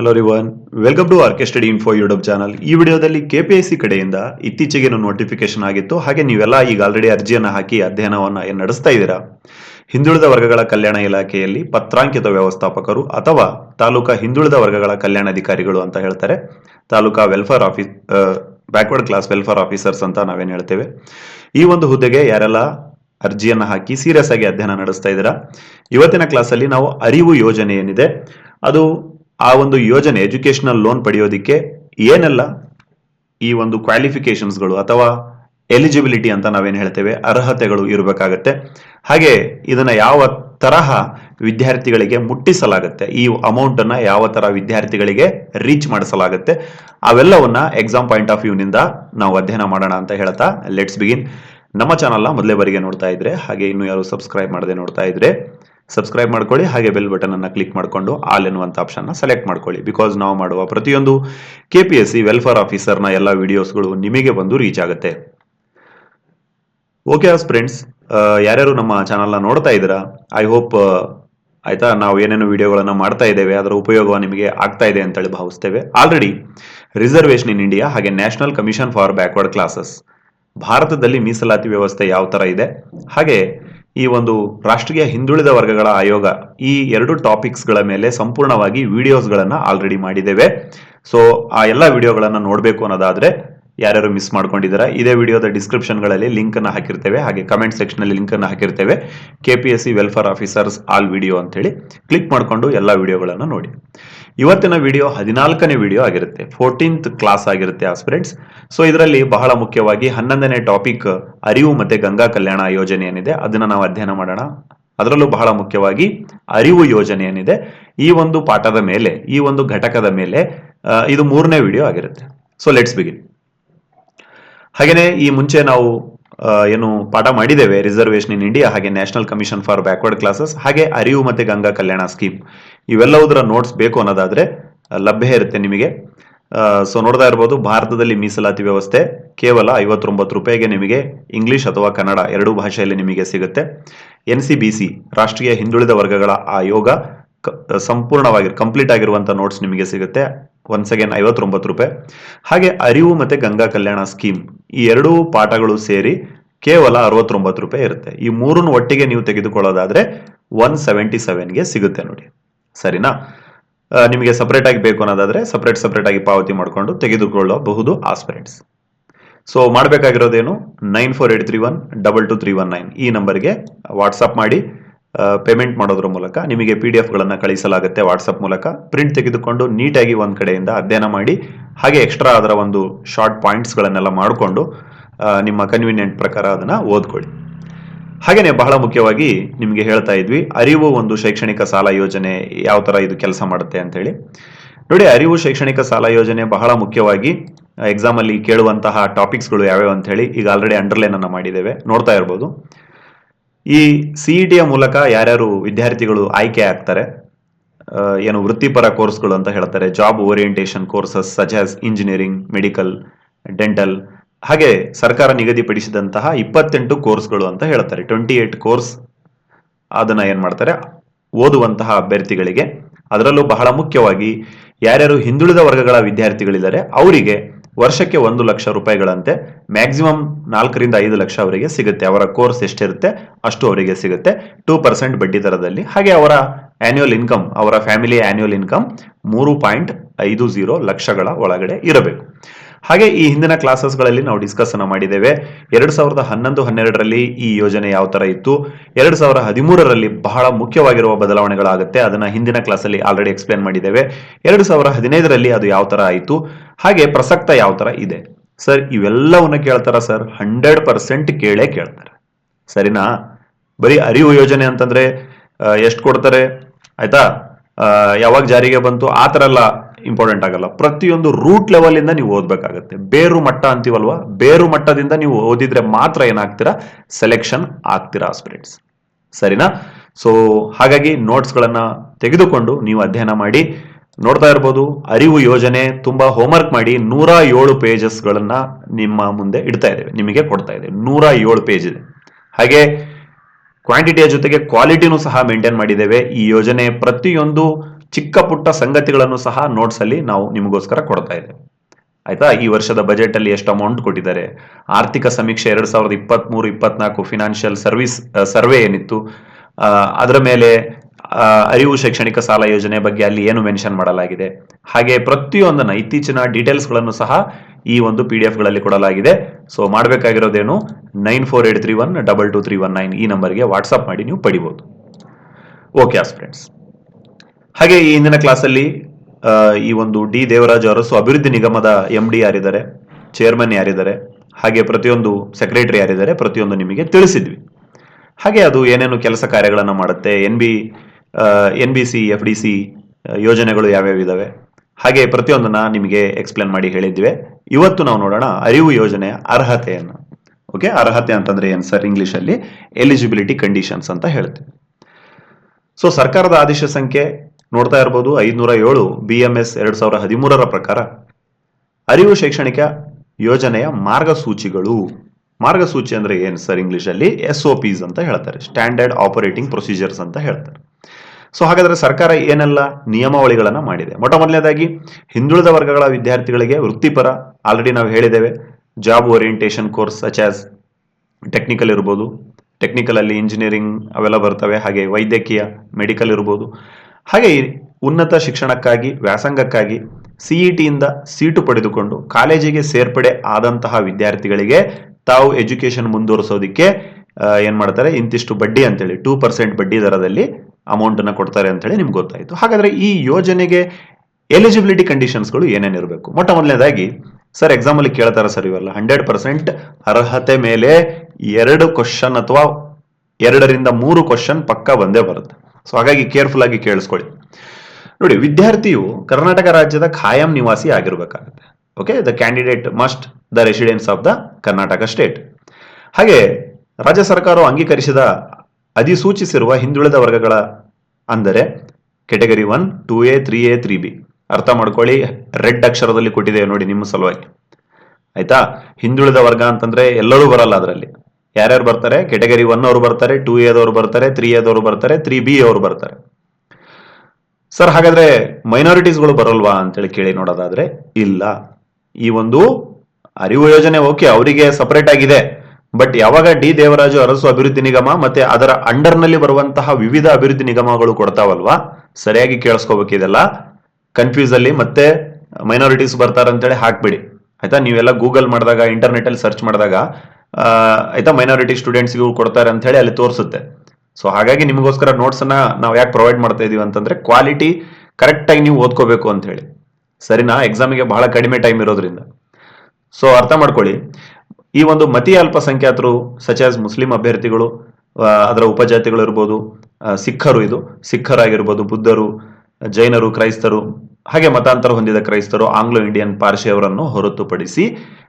Hello ರಿವನ್ welcome to RK study info YouTube channel ಈ ವಿಡಿಯೋದಲ್ಲಿ K P S C ಕಡೆಯಿಂದ ಇತ್ತೀಚೆಗೆ ನೋಟಿಫಿಕೇಶನ್ ಆಗಿತ್ತು. ಹಾಗೆ ನೀವೆಲ್ಲ ಈಗ ಆಲ್ರೆಡಿ ಅರ್ಜಿಯನ್ನು ಹಾಕಿ ಅಧ್ಯಯನವನ್ನು ಏನು ನಡೆಸ್ತಾ ಇದ್ದೀರಾ? ಹಿಂದುಳಿದ ವರ್ಗಗಳ ಕಲ್ಯಾಣ ಇಲಾಖೆಯಲ್ಲಿ ಪತ್ರಾಂಕಿತ ವ್ಯವಸ್ಥಾಪಕರು ಅಥವಾ ತಾಲೂಕಾ ಹಿಂದುಳಿದ ವರ್ಗಗಳ ಕಲ್ಯಾಣಾಧಿಕಾರಿಗಳು ಅಂತ ಹೇಳ್ತಾರೆ. Taluka welfare office backward class welfare officers ಅಂತ ನಾವೇನು ಹೇಳ್ತೇವೆ. ಈ ಒಂದು ಹುದ್ದೆಗೆ ಯಾರೆಲ್ಲ ಅರ್ಜಿಯನ್ನು ಹಾಕಿ ಸೀರಿಯಸ್ ಆಗಿ ಅಧ್ಯಯನ ನಡೆಸ್ತಾ ಇದ್ದೀರಾ? ಇವತ್ತಿನ ಕ್ಲಾಸಲ್ಲಿ ನಾವು ಅರಿವು ಯೋಜನೆ ಏನಿದೆ? ಅದು ಆ ಒಂದು ಯೋಜನೆ ಎಜುಕೇಶನಲ್ ಲೋನ್ ಪಡೆಯೋದಿಕ್ಕೆ ಏನೆಲ್ಲ ಈ ಒಂದು ಕ್ವಾಲಿಫಿಕೇಶನ್ಸ್ಗಳು ಅಥವಾ ಎಲಿಜಿಬಿಲಿಟಿ ಅಂತ ನಾವೇನು ಹೇಳ್ತೇವೆ, ಅರ್ಹತೆಗಳು ಇರಬೇಕಾಗತ್ತೆ. ಹಾಗೆ ಇದನ್ನ ಯಾವ ತರಹ ವಿದ್ಯಾರ್ಥಿಗಳಿಗೆ ಮುಟ್ಟಿಸಲಾಗುತ್ತೆ, ಈ ಅಮೌಂಟ್ ಅನ್ನ ಯಾವ ತರ ವಿದ್ಯಾರ್ಥಿಗಳಿಗೆ ರೀಚ್ ಮಾಡಿಸಲಾಗುತ್ತೆ, ಅವೆಲ್ಲವನ್ನ ಎಕ್ಸಾಮ್ ಪಾಯಿಂಟ್ ಆಫ್ ವ್ಯೂನಿಂದ ನಾವು ಅಧ್ಯಯನ ಮಾಡೋಣ ಅಂತ ಹೇಳ್ತಾ ಲೆಟ್ಸ್ ಬಿಗಿನ್ ನಮ್ಮ ಚಾನಲ್ನ ಮೊದಲೇ ಬರಿಗೆ ನೋಡ್ತಾ ಇದ್ರೆ, ಹಾಗೆ ಇನ್ನು ಯಾರು ಸಬ್ಸ್ಕ್ರೈಬ್ ಮಾಡದೆ ನೋಡ್ತಾ ಇದ್ರೆ ಸಬ್ಸ್ಕ್ರೈಬ್ ಮಾಡ್ಕೊಳ್ಳಿ, ಹಾಗೆ ಬೆಲ್ ಬಟನ್ ಅನ್ನು ಕ್ಲಿಕ್ ಮಾಡಿಕೊಂಡು ಆಲ್ ಎನ್ನುವಂಥ ಆಪ್ಷನ್ನ ಸೆಲೆಕ್ಟ್ ಮಾಡ್ಕೊಳ್ಳಿ. ಬಿಕಾಸ್ ನಾವು ಮಾಡುವ ಪ್ರತಿಯೊಂದು K P S C welfare ಆಫೀಸರ್ನ ಎಲ್ಲ ವಿಡಿಯೋಸ್ಗಳು ನಿಮಗೆ ಬಂದು ರೀಚ್ ಆಗುತ್ತೆ. ಓಕೆ ಫ್ರೆಂಡ್ಸ್ ಯಾರ್ಯಾರು ನಮ್ಮ ಚಾನಲ್ನ ನೋಡ್ತಾ ಇದ್ದೀರಾ? ಐ ಹೋಪ್ ಆಯ್ತಾ? ನಾವು ಏನೇನು ವಿಡಿಯೋಗಳನ್ನು ಮಾಡ್ತಾ ಇದ್ದೇವೆ, ಅದರ ಉಪಯೋಗ ನಿಮಗೆ ಆಗ್ತಾ ಇದೆ ಅಂತೇಳಿ ಭಾವಿಸ್ತೇವೆ. ಆಲ್ರೆಡಿ ರಿಸರ್ವೇಶನ್ ಇನ್ ಇಂಡಿಯಾ ಹಾಗೆ national commission for backward classes ಭಾರತದಲ್ಲಿ ಮೀಸಲಾತಿ ವ್ಯವಸ್ಥೆ ಯಾವ ತರ ಇದೆ? ಹಾಗೆ ಈ ಒಂದು ರಾಷ್ಟ್ರೀಯ ಹಿಂದುಳಿದ ವರ್ಗಗಳ ಆಯೋಗ ಈ ಎರಡು ಟಾಪಿಕ್ಸ್ಗಳ ಮೇಲೆ ಸಂಪೂರ್ಣವಾಗಿ ವಿಡಿಯೋಸ್ಗಳನ್ನು ಆಲ್ರೆಡಿ ಮಾಡಿದ್ದೇವೆ. ಸೊ ಆ ಎಲ್ಲ ವಿಡಿಯೋಗಳನ್ನು ನೋಡಬೇಕು ಅನ್ನೋದಾದ್ರೆ ಯಾರ್ಯಾರು ಮಿಸ್ ಮಾಡ್ಕೊಂಡಿದ್ದೀರಾ, ಇದೇ ವಿಡಿಯೋದ ಡಿಸ್ಕ್ರಿಪ್ಷನ್ಗಳಲ್ಲಿ ಲಿಂಕ್ ಅನ್ನು ಹಾಕಿರ್ತೇವೆ. ಹಾಗೆ ಕಮೆಂಟ್ ಸೆಕ್ಷನ್ ಅಲ್ಲಿ ಲಿಂಕ್ ಅನ್ನು ಹಾಕಿರ್ತೇವೆ. K P S C welfare officers all video ಅಂತೇಳಿ ಕ್ಲಿಕ್ ಮಾಡಿಕೊಂಡು ಎಲ್ಲ ವಿಡಿಯೋಗಳನ್ನು ನೋಡಿ. ಇವತ್ತಿನ ವಿಡಿಯೋ ಹದಿನಾಲ್ಕನೇ ವಿಡಿಯೋ ಆಗಿರುತ್ತೆ. ಫೋರ್ಟೀನ್ತ್ ಕ್ಲಾಸ್ ಆಗಿರುತ್ತೆ ಆಸ್ಪಿರೆಂಟ್ಸ್ ಸೊ ಇದರಲ್ಲಿ ಬಹಳ ಮುಖ್ಯವಾಗಿ ಹನ್ನೊಂದನೇ ಟಾಪಿಕ್ ಅರಿವು ಮತ್ತೆ ಗಂಗಾ ಕಲ್ಯಾಣ ಯೋಜನೆ ಏನಿದೆ, ಅದನ್ನ ನಾವು ಅಧ್ಯಯನ ಮಾಡೋಣ. ಅದರಲ್ಲೂ ಬಹಳ ಮುಖ್ಯವಾಗಿ ಅರಿವು ಯೋಜನೆ ಏನಿದೆ, ಈ ಒಂದು ಪಾಠದ ಮೇಲೆ, ಈ ಒಂದು ಘಟಕದ ಮೇಲೆ ಇದು ಮೂರನೇ ವಿಡಿಯೋ ಆಗಿರುತ್ತೆ. ಸೊ ಲೆಟ್ಸ್ ಬಿಗಿನ್ ಹಾಗೇನೆ ಈ ಮುಂಚೆ ನಾವು ಏನು ಪಾಠ ಮಾಡಿದ್ದೇವೆ ರಿಸರ್ವೇಶನ್ ಇನ್ ಇಂಡಿಯಾ ಹಾಗೆ national commission for backward classes ಹಾಗೆ ಅರಿವು ಮತ್ತೆ ಗಂಗಾ ಕಲ್ಯಾಣ ಸ್ಕೀಮ್ ಇವೆಲ್ಲವುದರ ನೋಟ್ಸ್ ಬೇಕು ಅನ್ನೋದಾದ್ರೆ ಲಭ್ಯ ಇರುತ್ತೆ ನಿಮಗೆ. ಸೊ ನೋಡ್ತಾ ಇರ್ಬೋದು, ಭಾರತದಲ್ಲಿ ಮೀಸಲಾತಿ ವ್ಯವಸ್ಥೆ ಕೇವಲ ಐವತ್ತೊಂಬತ್ತು ರೂಪಾಯಿಗೆ ನಿಮಗೆ ಇಂಗ್ಲಿಷ್ ಅಥವಾ ಕನ್ನಡ ಎರಡೂ ಭಾಷೆಯಲ್ಲಿ ನಿಮಗೆ ಸಿಗುತ್ತೆ. ಎನ್ ಸಿ ಬಿ ಸಿ ರಾಷ್ಟ್ರೀಯ ಹಿಂದುಳಿದ ವರ್ಗಗಳ ಆಯೋಗ ಸಂಪೂರ್ಣವಾಗಿ ಕಂಪ್ಲೀಟ್ ಆಗಿರುವಂಥ ನೋಟ್ಸ್ ನಿಮಗೆ ಸಿಗುತ್ತೆ. ಒನ್ಸ್ ಅಗೇನ್ ಐವತ್ತೊಂಬತ್ತು ರೂಪಾಯಿ. ಹಾಗೆ ಅರಿವು ಮತ್ತೆ ಗಂಗಾ ಕಲ್ಯಾಣ ಸ್ಕೀಮ್ ಈ ಎರಡೂ ಪಾಠಗಳು ಸೇರಿ ಕೇವಲ ಅರವತ್ತೊಂಬತ್ತು ರೂಪಾಯಿ ಇರುತ್ತೆ. ಈ ಮೂರನ್ನು ಒಟ್ಟಿಗೆ ನೀವು ತೆಗೆದುಕೊಳ್ಳೋದಾದ್ರೆ ಒನ್ ಸೆವೆಂಟಿ ಸೆವೆನ್ಗೆ ಸಿಗುತ್ತೆ ನೋಡಿ. ಸರಿನಾ? ನಿಮಗೆ ಸಪ್ರೇಟ್ ಆಗಿ ಬೇಕು ಅನ್ನೋದಾದ್ರೆ ಸಪ್ರೇಟ್ ಸಪ್ರೇಟ್ ಆಗಿ ಪಾವತಿ ಮಾಡಿಕೊಂಡು ತೆಗೆದುಕೊಳ್ಳಬಹುದು aspirants so ಮಾಡಬೇಕಾಗಿರೋದೇನು? Nine four eight three one double two three one nine ಈ ನಂಬರ್ಗೆ ವಾಟ್ಸಪ್ ಮಾಡಿ. ಪೇಮೆಂಟ್ ಮಾಡೋದ್ರ ಮೂಲಕ ನಿಮಗೆ ಪಿ ಡಿ ಎಫ್ಗಳನ್ನು ಕಳಿಸಲಾಗುತ್ತೆ ವಾಟ್ಸಪ್ ಮೂಲಕ. ಪ್ರಿಂಟ್ ತೆಗೆದುಕೊಂಡು ನೀಟಾಗಿ ಒಂದು ಕಡೆಯಿಂದ ಅಧ್ಯಯನ ಮಾಡಿ, ಹಾಗೆ ಎಕ್ಸ್ಟ್ರಾ ಅದರ ಒಂದು ಶಾರ್ಟ್ ಪಾಯಿಂಟ್ಸ್ಗಳನ್ನೆಲ್ಲ ಮಾಡಿಕೊಂಡು ನಿಮ್ಮ ಕನ್ವೀನಿಯಂಟ್ ಪ್ರಕಾರ ಅದನ್ನು ಓದ್ಕೊಳ್ಳಿ. ಹಾಗೇನೆ ಬಹಳ ಮುಖ್ಯವಾಗಿ ನಿಮಗೆ ಹೇಳ್ತಾ ಇದ್ವಿ, ಅರಿವು ಒಂದು ಶೈಕ್ಷಣಿಕ ಸಾಲ ಯೋಜನೆ ಯಾವ ತರ ಇದು ಕೆಲಸ ಮಾಡುತ್ತೆ ಅಂತ ಹೇಳಿ ನೋಡಿ, ಅರಿವು ಶೈಕ್ಷಣಿಕ ಸಾಲ ಯೋಜನೆ ಬಹಳ ಮುಖ್ಯವಾಗಿ ಎಕ್ಸಾಮ್ ಅಲ್ಲಿ ಕೇಳುವಂತಹ ಟಾಪಿಕ್ಸ್ಗಳು ಯಾವ್ಯಾವ ಅಂತ ಹೇಳಿ ಈಗ ಆಲ್ರೆಡಿ ಅಂಡರ್ಲೈನ್ ಅನ್ನ ಮಾಡಿದ್ದೇವೆ, ನೋಡ್ತಾ ಇರ್ಬೋದು. ಈ ಸಿಇಟಿಯ ಮೂಲಕ ಯಾರ್ಯಾರು ವಿದ್ಯಾರ್ಥಿಗಳು ಆಯ್ಕೆ ಆಗ್ತಾರೆ ಏನು ವೃತ್ತಿಪರ ಕೋರ್ಸ್ಗಳು ಅಂತ ಹೇಳ್ತಾರೆ job orientation courses such as engineering medical dental ಹಾಗೆ ಸರ್ಕಾರ ನಿಗದಿಪಡಿಸಿದಂತಹ ಇಪ್ಪತ್ತೆಂಟು ಕೋರ್ಸ್ಗಳು ಅಂತ ಹೇಳ್ತಾರೆ. ಟ್ವೆಂಟಿ ಏಟ್ ಕೋರ್ಸ್ ಅದನ್ನ ಏನು ಮಾಡ್ತಾರೆ? ಓದುವಂತಹ ಅಭ್ಯರ್ಥಿಗಳಿಗೆ. ಅದರಲ್ಲೂ ಬಹಳ ಮುಖ್ಯವಾಗಿ ಯಾರ್ಯಾರು ಹಿಂದುಳಿದ ವರ್ಗಗಳ ವಿದ್ಯಾರ್ಥಿಗಳಿದ್ದಾರೆ, ಅವರಿಗೆ ವರ್ಷಕ್ಕೆ ಒಂದು ಲಕ್ಷ ರೂಪಾಯಿಗಳಂತೆ ಮ್ಯಾಕ್ಸಿಮಮ್ ನಾಲ್ಕರಿಂದ ಐದು ಲಕ್ಷ ಅವರಿಗೆ ಸಿಗುತ್ತೆ. ಅವರ ಕೋರ್ಸ್ ಎಷ್ಟಿರುತ್ತೆ ಅಷ್ಟು ಅವರಿಗೆ ಸಿಗುತ್ತೆ. ಟೂ ಪರ್ಸೆಂಟ್ ಬಡ್ಡಿ ದರದಲ್ಲಿ. ಹಾಗೆ ಅವರ ಆನ್ಯುವಲ್ ಇನ್ಕಮ್ ಅವರ ಫ್ಯಾಮಿಲಿ ಆನ್ಯುವಲ್ ಇನ್ಕಮ್ ಮೂರು ಪಾಯಿಂಟ್ ಐದು ಜೀರೋ ಲಕ್ಷಗಳ ಒಳಗಡೆ ಇರಬೇಕು. ಹಾಗೆ ಈ ಹಿಂದಿನ ಕ್ಲಾಸಸ್ಗಳಲ್ಲಿ ನಾವು ಡಿಸ್ಕಸ್ ಅನ್ನ ಮಾಡಿದ್ದೇವೆ. ಎರಡ್ ಸಾವಿರದ ಹನ್ನೊಂದು, ಹನ್ನೆರಡರಲ್ಲಿ ಈ ಯೋಜನೆ ಯಾವ ತರ ಇತ್ತು? ಎರಡ್ ಸಾವಿರ ಹದಿಮೂರರಲ್ಲಿ ಬಹಳ ಮುಖ್ಯವಾಗಿರುವ ಬದಲಾವಣೆಗಳಾಗುತ್ತೆ. ಅದನ್ನ ಹಿಂದಿನ ಕ್ಲಾಸಲ್ಲಿ ಆಲ್ರೆಡಿ ಎಕ್ಸ್ಪ್ಲೇನ್ ಮಾಡಿದ್ದೇವೆ. ಎರಡ್ ಸಾವಿರ ಹದಿನೈದರಲ್ಲಿ ಅದು ಯಾವ ತರ ಆಯಿತು? ಹಾಗೆ ಪ್ರಸಕ್ತ ಯಾವ ತರ ಇದೆ? ಸರ್ ಇವೆಲ್ಲವನ್ನ ಕೇಳ್ತಾರ ಸರ್ ಹಂಡ್ರೆಡ್ ಪರ್ಸೆಂಟ್ ಕೇಳೇ ಕೇಳ್ತಾರೆ. ಸರಿನಾ? ಬರೀ ಅರಿವು ಯೋಜನೆ ಅಂತಂದ್ರೆ ಎಷ್ಟು ಕೊಡ್ತಾರೆ? ಆಯ್ತಾ? ಯಾವಾಗ ಜಾರಿಗೆ ಬಂತು? ಆ ಥರ ಎಲ್ಲ ಇಂಪಾರ್ಟೆಂಟ್ ಆಗಲ್ಲ. ಪ್ರತಿಯೊಂದು ರೂಟ್ ಲೆವೆಲ್ ಇಂದ ನೀವು ಓದಬೇಕಾಗುತ್ತೆ. ಬೇರು ಮಟ್ಟ ಅಂತೀವಲ್ವ? ಬೇರು ಮಟ್ಟದಿಂದ ನೀವು ಓದಿದ್ರೆ ಮಾತ್ರ ಏನಾಗ್ತೀರಾ? ಸೆಲೆಕ್ಷನ್ ಆಗ್ತೀರಾ ಸ್ಪಿರಿಟ್ಸ್ ಸರಿನಾ? ಸೊ ಹಾಗಾಗಿ ನೋಟ್ಸ್ಗಳನ್ನ ತೆಗೆದುಕೊಂಡು ನೀವು ಅಧ್ಯಯನ ಮಾಡಿ, ನೋಡ್ತಾ ಇರ್ಬೋದು, ಅರಿವು ಯೋಜನೆ, ತುಂಬಾ ಹೋಮ್ವರ್ಕ್ ಮಾಡಿ, ನೂರ ಏಳು ಪೇಜಸ್ಗಳನ್ನ ನಿಮ್ಮ ಮುಂದೆ ಇಡ್ತಾ ಇದ್ದೇವೆ. ನಿಮಗೆ ಕೊಡ್ತಾ ಇದೆ ನೂರ ಏಳು ಪೇಜ್ ಇದೆ. ಹಾಗೆ ಕ್ವಾಂಟಿಟಿಯ ಜೊತೆಗೆ ಕ್ವಾಲಿಟಿನೂ ಸಹ ಮೇಂಟೈನ್ ಮಾಡಿದ್ದೇವೆ. ಈ ಯೋಜನೆ ಪ್ರತಿಯೊಂದು ಚಿಕ್ಕ ಪುಟ್ಟ ಸಂಗತಿಗಳನ್ನು ಸಹ ನೋಟ್ಸ್ ಅಲ್ಲಿ ನಾವು ನಿಮಗೋಸ್ಕರ ಕೊಡ್ತಾ ಇದ್ದೇವೆ. ಆಯ್ತಾ? ಈ ವರ್ಷದ ಬಜೆಟ್ ಅಲ್ಲಿ ಎಷ್ಟು ಅಮೌಂಟ್ ಕೊಟ್ಟಿದ್ದಾರೆ? ಆರ್ಥಿಕ ಸಮೀಕ್ಷೆ ಎರಡ್ ಸಾವಿರದ ಇಪ್ಪತ್ತ್ ಮೂರು ಇಪ್ಪತ್ನಾಲ್ಕು ಫಿನಾನ್ಷಿಯಲ್ ಸರ್ವಿಸ್ ಸರ್ವೆ ಏನಿತ್ತು? ಅದರ ಮೇಲೆ ಅರಿವು ಶೈಕ್ಷಣಿಕ ಸಾಲ ಯೋಜನೆ ಬಗ್ಗೆ ಅಲ್ಲಿ ಏನು ಮೆನ್ಷನ್ ಮಾಡಲಾಗಿದೆ? ಹಾಗೆ ಪ್ರತಿಯೊಂದನ್ನ ಇತ್ತೀಚಿನ ಡೀಟೇಲ್ಸ್ಗಳನ್ನು ಸಹ ಈ ಒಂದು ಪಿ ಡಿ ಎಫ್ಗಳಲ್ಲಿ ಕೊಡಲಾಗಿದೆ. So ಮಾಡಬೇಕಾಗಿರೋದೇನು? Nine four eight three one double two three one nine ಈ ನಂಬರ್ಗೆ ವಾಟ್ಸ್ಆಪ್ ಮಾಡಿ ನೀವು ಪಡಿಬಹುದು ಓಕೆ ಆಸ್ ಫ್ರೆಂಡ್ಸ್ ಹಾಗೆ ಈ ಇಂದಿನ ಕ್ಲಾಸಲ್ಲಿ ಈ ಒಂದು ಡಿ ದೇವರಾಜ್ ಅರಸು ಅಭಿವೃದ್ಧಿ ನಿಗಮದ ಎಂ ಡಿ ಯಾರಿದ್ದಾರೆ ಚೇರ್ಮನ್ ಯಾರಿದ್ದಾರೆ, ಹಾಗೆ ಪ್ರತಿಯೊಂದು ಸೆಕ್ರೆಟರಿ ಯಾರಿದ್ದಾರೆ, ಪ್ರತಿಯೊಂದು ನಿಮಗೆ ತಿಳಿಸಿದ್ವಿ. ಹಾಗೆ ಅದು ಏನೇನು ಕೆಲಸ ಕಾರ್ಯಗಳನ್ನು ಮಾಡುತ್ತೆ N B N B C F D C ಯೋಜನೆಗಳು ಯಾವ್ಯಾವ ಇದಾವೆ, ಹಾಗೆ ಪ್ರತಿಯೊಂದನ್ನ ನಿಮಗೆ ಎಕ್ಸ್ಪ್ಲೇನ್ ಮಾಡಿ ಹೇಳಿದ್ವಿ. ಇವತ್ತು ನಾವು ನೋಡೋಣ ಅರಿವು ಯೋಜನೆಯ ಅರ್ಹತೆಯನ್ನು. ಓಕೆ ಅರ್ಹತೆ ಅಂತಂದ್ರೆ ಏನು ಸರ್ ಇಂಗ್ಲಿಷ್ ಅಲ್ಲಿ? ಎಲಿಜಿಬಿಲಿಟಿ ಕಂಡೀಷನ್ಸ್ ಅಂತ ಹೇಳ್ತೀವಿ. ಸೊ ಸರ್ಕಾರದ ಆದೇಶ ಸಂಖ್ಯೆ ನೋಡ್ತಾ ಇರ್ಬೋದು ಐದುನೂರ ಏಳು ಬಿ ಎಂ ಎಸ್ ಎರಡು ಸಾವಿರ ಹದಿಮೂರರ ಪ್ರಕಾರ ಅರಿವು ಶೈಕ್ಷಣಿಕ ಯೋಜನೆಯ ಮಾರ್ಗಸೂಚಿಗಳು. ಮಾರ್ಗಸೂಚಿ ಅಂದ್ರೆ ಏನು ಸರ್ ಇಂಗ್ಲಿಷ್ ಅಲ್ಲಿ? ಎಸ್ ಒ ಪಿಸ್ ಅಂತ ಹೇಳ್ತಾರೆ. ಸ್ಟ್ಯಾಂಡರ್ಡ್ ಆಪರೇಟಿಂಗ್ ಪ್ರೊಸೀಜರ್ಸ್ ಅಂತ ಹೇಳ್ತಾರೆ. ಸೊ ಹಾಗಾದ್ರೆ ಸರ್ಕಾರ ಏನೆಲ್ಲ ನಿಯಮಾವಳಿಗಳನ್ನು ಮಾಡಿದೆ? ಮೊಟ್ಟ ಮೊದಲನೇದಾಗಿ, ಹಿಂದುಳಿದ ವರ್ಗಗಳ ವಿದ್ಯಾರ್ಥಿಗಳಿಗೆ ವೃತ್ತಿಪರ ಆಲ್ರೆಡಿ ನಾವು ಹೇಳಿದ್ದೇವೆ job orientation course such as technical ಇರ್ಬೋದು ಟೆಕ್ನಿಕಲ್ ಅಲ್ಲಿ ಇಂಜಿನಿಯರಿಂಗ್ ಅವೆಲ್ಲ ಬರ್ತವೆ, ಹಾಗೆ ವೈದ್ಯಕೀಯ ಮೆಡಿಕಲ್ ಇರ್ಬೋದು. ಹಾಗೆ ಉನ್ನತ ಶಿಕ್ಷಣಕ್ಕಾಗಿ, ವ್ಯಾಸಂಗಕ್ಕಾಗಿ ಸಿಇಟಿಯಿಂದ ಸೀಟು ಪಡೆದುಕೊಂಡು ಕಾಲೇಜಿಗೆ ಸೇರ್ಪಡೆ ಆದಂತಹ ವಿದ್ಯಾರ್ಥಿಗಳಿಗೆ ತಾವು ಎಜುಕೇಶನ್ ಮುಂದುವರಿಸೋದಕ್ಕೆ ಏನು ಮಾಡ್ತಾರೆ? ಇಂತಿಷ್ಟು ಬಡ್ಡಿ ಅಂತೇಳಿ ಟೂ ಪರ್ಸೆಂಟ್ ಬಡ್ಡಿ ದರದಲ್ಲಿ ಅಮೌಂಟ್ ಅನ್ನ ಕೊಡ್ತಾರೆ ಅಂತೇಳಿ ನಿಮ್ಗೆ ಗೊತ್ತಾಯ್ತು. ಹಾಗಾದ್ರೆ ಈ ಯೋಜನೆಗೆ ಎಲಿಜಿಬಿಲಿಟಿ ಕಂಡೀಷನ್ಸ್ಗಳು ಏನೇನಿರಬೇಕು ಮೊಟ್ಟ ಮೊದಲನೇದಾಗಿ ಸರ್ ಎಕ್ಸಾಮ್ ಅಲ್ಲಿ ಕೇಳ್ತಾರ ಸರ್ ಇವೆಲ್ಲ. ಹಂಡ್ರೆಡ್ ಪರ್ಸೆಂಟ್ ಅರ್ಹತೆ ಮೇಲೆ ಎರಡು ಕ್ವಶನ್ ಅಥವಾ ಎರಡರಿಂದ ಮೂರು ಕ್ವಶನ್ ಪಕ್ಕ ಬಂದೇ ಬರುತ್ತೆ. ಸೊ ಹಾಗಾಗಿ ಕೇರ್ಫುಲ್ ಆಗಿ ಕೇಳಿಸ್ಕೊಳ್ಳಿ. ನೋಡಿ, ವಿದ್ಯಾರ್ಥಿಯು ಕರ್ನಾಟಕ ರಾಜ್ಯದ ಖಾಯಂ ನಿವಾಸಿ ಆಗಿರಬೇಕಾಗುತ್ತೆ. Okay the candidate must the residence of the Karnataka state ಹಾಗೆ, ರಾಜ್ಯ ಸರ್ಕಾರವು ಅಂಗೀಕರಿಸಿದ ಅಧಿಸೂಚಿಸಿರುವ ಹಿಂದುಳಿದ ವರ್ಗಗಳ ಅಂದರೆ category one two A three A three B ಅರ್ಥ ಮಾಡ್ಕೊಳ್ಳಿ, ರೆಡ್ ಅಕ್ಷರದಲ್ಲಿ ಕೊಟ್ಟಿದೆ ನೋಡಿ ನಿಮ್ಮ ಸಲುವಾಗಿ. ಆಯ್ತಾ? ಹಿಂದುಳಿದ ವರ್ಗ ಅಂತಂದ್ರೆ ಎಲ್ಲರೂ ಬರಲ್ಲ ಅದರಲ್ಲಿ. ಯಾರ್ಯಾರು ಬರ್ತಾರೆ? ಕೆಟಗರಿ ಒನ್ ಅವರು ಬರ್ತಾರೆ ಟೂ ಎದವರು ಬರ್ತಾರೆ ತ್ರೀ ಎದವರು ಬರ್ತಾರೆ ತ್ರೀ ಬಿ ಅವರು ಬರ್ತಾರೆ. ಸರ್ ಹಾಗಾದ್ರೆ ಮೈನಾರಿಟೀಸ್ಗಳು ಬರಲ್ವಾ ಅಂತೇಳಿ ಕೇಳಿ ನೋಡೋದಾದ್ರೆ ಇಲ್ಲ. ಈ ಒಂದು ಅರಿವು ಯೋಜನೆ ಓಕೆ ಅವರಿಗೆ ಸಪರೇಟ್ ಆಗಿದೆ. ಬಟ್ ಯಾವಾಗ ಡಿ ದೇವರಾಜು ಅರಸು ಅಭಿವೃದ್ಧಿ ನಿಗಮ ಮತ್ತೆ ಅದರ ಅಂಡರ್ನಲ್ಲಿ ಬರುವಂತಹ ವಿವಿಧ ಅಭಿವೃದ್ಧಿ ನಿಗಮಗಳು ಕೊಡ್ತಾವಲ್ವಾ? ಸರಿಯಾಗಿ ಕೇಳಿಸ್ಕೋಬೇಕಿದೆಲ್ಲ ಕನ್ಫ್ಯೂಸ್ ಅಲ್ಲಿ ಮತ್ತೆ ಮೈನಾರಿಟೀಸ್ ಬರ್ತಾರಂತೇಳಿ ಹಾಕ್ಬಿಡಿ. ಆಯ್ತಾ? ನೀವೆಲ್ಲ ಗೂಗಲ್ ಮಾಡಿದಾಗ ಇಂಟರ್ನೆಟ್ ಅಲ್ಲಿ ಸರ್ಚ್ ಮಾಡಿದಾಗ ಆಯ್ತಾ ಮೈನಾರಿಟಿ ಸ್ಟೂಡೆಂಟ್ಸ್ಗೂ ಕೊಡ್ತಾರೆ ಅಂತ ಹೇಳಿ ಅಲ್ಲಿ ತೋರಿಸುತ್ತೆ. ಸೊ ಹಾಗಾಗಿ ನಿಮಗೋಸ್ಕರ ನೋಟ್ಸ್ ಅನ್ನ ನಾವು ಯಾಕೆ ಪ್ರೊವೈಡ್ ಮಾಡ್ತಾ ಇದೀವಿ ಅಂತಂದ್ರೆ ಕ್ವಾಲಿಟಿ ಕರೆಕ್ಟ್ ಆಗಿ ನೀವು ಓದ್ಕೋಬೇಕು ಅಂತ ಹೇಳಿ. ಸರಿನಾ? ಎಕ್ಸಾಮಿಗೆ ಬಹಳ ಕಡಿಮೆ ಟೈಮ್ ಇರೋದ್ರಿಂದ. ಸೊ ಅರ್ಥ ಮಾಡ್ಕೊಳ್ಳಿ. ಈ ಒಂದು ಮತಿ ಅಲ್ಪಸಂಖ್ಯಾತರು ಸಚ್ ಆಸ್ ಮುಸ್ಲಿಂ ಅಭ್ಯರ್ಥಿಗಳು ಅದರ ಉಪಜಾತಿಗಳು ಇರ್ಬೋದು ಸಿಖ್ಖರು ಇದು. ಸಿಖ್ಖರಾಗಿರ್ಬೋದು, ಬುದ್ಧರು, ಜೈನರು, ಕ್ರೈಸ್ತರು ಹಾಗೆ ಮತಾಂತರ ಹೊಂದಿದ ಕ್ರೈಸ್ತರು ಆಂಗ್ಲೋ ಇಂಡಿಯನ್ ಪಾರ್ಶಿಯವರನ್ನು ಹೊರತುಪಡಿಸಿ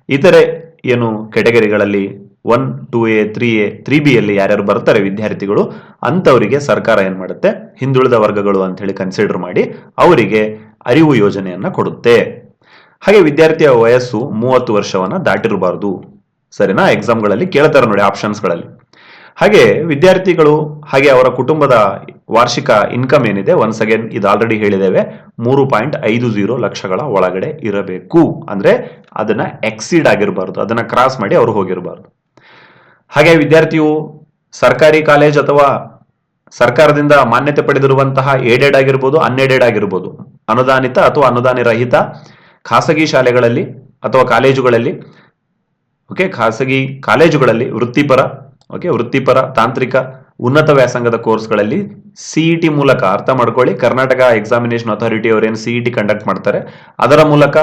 ಇತರೆ ಏನು ಕೆಟಗರಿಗಳಲ್ಲಿ one, two A, three A, three B ಅಲ್ಲಿ ಯಾರ್ಯಾರು ಬರ್ತಾರೆ ವಿದ್ಯಾರ್ಥಿಗಳು, ಅಂಥವರಿಗೆ ಸರ್ಕಾರ ಏನ್ ಮಾಡುತ್ತೆ? ಹಿಂದುಳಿದ ವರ್ಗಗಳು ಅಂತ ಹೇಳಿ ಕನ್ಸಿಡರ್ ಮಾಡಿ ಅವರಿಗೆ ಅರಿವು ಯೋಜನೆಯನ್ನ ಕೊಡುತ್ತೆ. ಹಾಗೆ ವಿದ್ಯಾರ್ಥಿಯ ವಯಸ್ಸು ಮೂವತ್ತು ವರ್ಷವನ್ನ ದಾಟಿರಬಾರದು. ಸರಿನಾ? ಎಕ್ಸಾಮ್ಗಳಲ್ಲಿ ಕೇಳ್ತಾರೆ ನೋಡಿ ಆಪ್ಷನ್ಸ್ಗಳಲ್ಲಿ ಹಾಗೆ ವಿದ್ಯಾರ್ಥಿಗಳು ಹಾಗೆ ಅವರ ಕುಟುಂಬದ ವಾರ್ಷಿಕ ಇನ್ಕಮ್ ಏನಿದೆ ಒನ್ಸ್ ಅಗೇನ್ ಇದು ಆಲ್ರೆಡಿ ಹೇಳಿದ್ದೇವೆ, ಮೂರು ಪಾಯಿಂಟ್ ಐದು ಜೀರೋ ಲಕ್ಷಗಳ ಒಳಗಡೆ ಇರಬೇಕು. ಅಂದ್ರೆ ಅದನ್ನ ಎಕ್ಸೀಡ್ ಆಗಿರಬಾರ್ದು, ಅದನ್ನ ಕ್ರಾಸ್ ಮಾಡಿ ಅವರು ಹೋಗಿರಬಾರ್ದು. ಹಾಗೆ ವಿದ್ಯಾರ್ಥಿಯು ಸರ್ಕಾರಿ ಕಾಲೇಜ್ ಅಥವಾ ಸರ್ಕಾರದಿಂದ ಮಾನ್ಯತೆ ಪಡೆದಿರುವಂತಹ ಏಡೆಡ್ ಆಗಿರ್ಬೋದು ಅನ್ಏಡೆಡ್ ಆಗಿರ್ಬೋದು ಅನುದಾನಿತ ಅಥವಾ ಅನುದಾನಿ ರಹಿತ ಖಾಸಗಿ ಶಾಲೆಗಳಲ್ಲಿ ಅಥವಾ ಕಾಲೇಜುಗಳಲ್ಲಿ ಓಕೆ ಖಾಸಗಿ ಕಾಲೇಜುಗಳಲ್ಲಿ ವೃತ್ತಿಪರ ಓಕೆ ವೃತ್ತಿಪರ, ತಾಂತ್ರಿಕ, ಉನ್ನತ ವ್ಯಾಸಂಗದ ಕೋರ್ಸ್ಗಳಲ್ಲಿ ಸಿಇಟಿ ಮೂಲಕ ಅರ್ಥ ಮಾಡ್ಕೊಳ್ಳಿ. ಕರ್ನಾಟಕ ಎಕ್ಸಾಮಿನೇಷನ್ ಅಥಾರಿಟಿ ಅವರೇನು ಸಿಇಟಿ ಕಂಡಕ್ಟ್ ಮಾಡ್ತಾರೆ, ಅದರ ಮೂಲಕ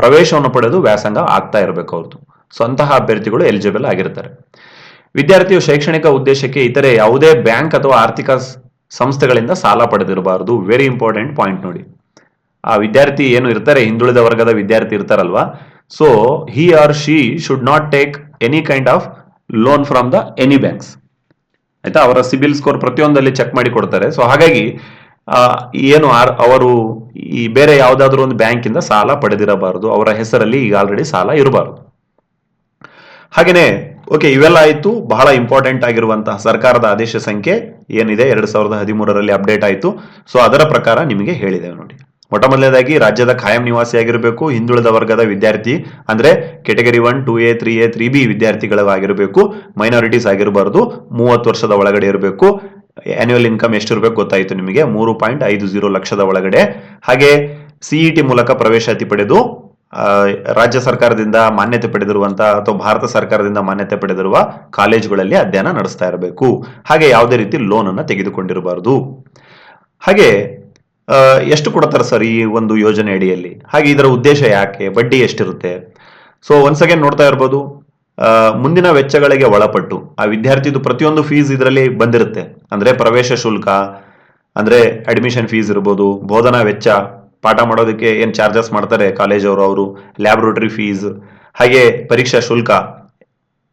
ಪ್ರವೇಶವನ್ನು ಪಡೆದು ವ್ಯಾಸಂಗ ಆಗ್ತಾ ಇರಬೇಕು ಅವ್ರದ್ದು ಸ್ವಂತಹ ಅಭ್ಯರ್ಥಿಗಳು ಎಲಿಜಿಬಲ್ ಆಗಿರ್ತಾರೆ. ವಿದ್ಯಾರ್ಥಿಯು ಶೈಕ್ಷಣಿಕ ಉದ್ದೇಶಕ್ಕೆ ಇತರೆ ಯಾವುದೇ ಬ್ಯಾಂಕ್ ಅಥವಾ ಆರ್ಥಿಕ ಸಂಸ್ಥೆಗಳಿಂದ ಸಾಲ ಪಡೆದಿರಬಾರದು. ವೆರಿ ಇಂಪಾರ್ಟೆಂಟ್ ಪಾಯಿಂಟ್ ನೋಡಿ. ಆ ವಿದ್ಯಾರ್ಥಿ ಏನು ಇರ್ತಾರೆ, ಹಿಂದುಳಿದ ವರ್ಗದ ವಿದ್ಯಾರ್ಥಿ ಇರ್ತಾರಲ್ವಾ? So he are she should not take any kind of loan from the any banks ಆಯ್ತಾ? ಅವರ ಸಿಬಿಲ್ ಸ್ಕೋರ್ ಪ್ರತಿಯೊಂದಲ್ಲಿ ಚೆಕ್ ಮಾಡಿ ಕೊಡ್ತಾರೆ. ಸೊ ಹಾಗಾಗಿ ಏನು ಅವರು ಈ ಬೇರೆ ಯಾವುದಾದ್ರೂ ಒಂದು ಬ್ಯಾಂಕಿಂದ ಸಾಲ ಪಡೆದಿರಬಾರದು. ಅವರ ಹೆಸರಲ್ಲಿ ಈಗ ಆಲ್ರೆಡಿ ಸಾಲ ಇರಬಾರದು. ಹಾಗೆಯೇ ಓಕೆ ಇವೆಲ್ಲ ಆಯಿತು. ಬಹಳ ಇಂಪಾರ್ಟೆಂಟ್ ಆಗಿರುವಂತಹ ಸರ್ಕಾರದ ಆದೇಶ ಸಂಖ್ಯೆ ಏನಿದೆ? ಎರಡು ಸಾವಿರದ ಹದಿಮೂರರಲ್ಲಿ ಅಪ್ಡೇಟ್ ಆಯಿತು. ಸೊ ಅದರ ಪ್ರಕಾರ ನಿಮಗೆ ಹೇಳಿದೆ ನೋಡಿ. ಮೊಟ್ಟ ಮೊದಲನೇದಾಗಿ ರಾಜ್ಯದ ಖಾಯಂ ನಿವಾಸಿಯಾಗಿರಬೇಕು, ಹಿಂದುಳಿದ ವರ್ಗದ ವಿದ್ಯಾರ್ಥಿ, ಅಂದ್ರೆ category one two A three A three B ವಿದ್ಯಾರ್ಥಿಗಳಾಗಿರಬೇಕು minorities ಆಗಿರಬಾರದು, ಮೂವತ್ತು ವರ್ಷದ ಒಳಗಡೆ ಇರಬೇಕು ಆನ್ಯುವಲ್ ಇನ್ಕಮ್ ಎಷ್ಟಿರಬೇಕು ಗೊತ್ತಾಯಿತು ನಿಮಗೆ? ಮೂರು ಪಾಯಿಂಟ್ ಐದು ಜೀರೋ ಲಕ್ಷದ ಒಳಗಡೆ. ಹಾಗೆ ಸಿಇಟಿ ಮೂಲಕ ಪ್ರವೇಶಾತಿ ಪಡೆದು ರಾಜ್ಯ ಸರ್ಕಾರದಿಂದ ಮಾನ್ಯತೆ ಪಡೆದಿರುವಂತಹ ಅಥವಾ ಭಾರತ ಸರ್ಕಾರದಿಂದ ಮಾನ್ಯತೆ ಪಡೆದಿರುವ ಕಾಲೇಜುಗಳಲ್ಲಿ ಅಧ್ಯಯನ ನಡೆಸ್ತಾ ಇರಬೇಕು. ಹಾಗೆ ಯಾವುದೇ ರೀತಿ ಲೋನ್ ಅನ್ನು ತೆಗೆದುಕೊಂಡಿರಬಾರದು. ಹಾಗೆ ಎಷ್ಟು ಕೊಡ್ತಾರೆ ಸರ್ ಈ ಒಂದು ಯೋಜನೆ ಅಡಿಯಲ್ಲಿ? ಹಾಗೆ ಇದರ ಉದ್ದೇಶ ಯಾಕೆ? ಬಡ್ಡಿ ಎಷ್ಟಿರುತ್ತೆ? ಸೊ ಒನ್ಸ್ ಅಗೇನ್ ನೋಡ್ತಾ ಇರ್ಬೋದು ಮುಂದಿನ ವೆಚ್ಚಗಳಿಗೆ ಒಳಪಟ್ಟು, ಆ ವಿದ್ಯಾರ್ಥಿದು ಪ್ರತಿಯೊಂದು ಫೀಸ್ ಇದರಲ್ಲಿ ಬಂದಿರುತ್ತೆ. ಅಂದ್ರೆ ಪ್ರವೇಶ ಶುಲ್ಕ, ಅಂದ್ರೆ ಅಡ್ಮಿಷನ್ ಫೀಸ್ ಇರ್ಬೋದು, ಬೋಧನಾ ವೆಚ್ಚ, ಪಾಠ ಮಾಡೋದಕ್ಕೆ ಏನ್ ಚಾರ್ಜಸ್ ಮಾಡ್ತಾರೆ ಕಾಲೇಜ್ ಅವರು ಅವರು ಲ್ಯಾಬ್ರೋಟರಿ ಫೀಸ್ ಹಾಗೆ ಪರೀಕ್ಷಾ ಶುಲ್ಕ,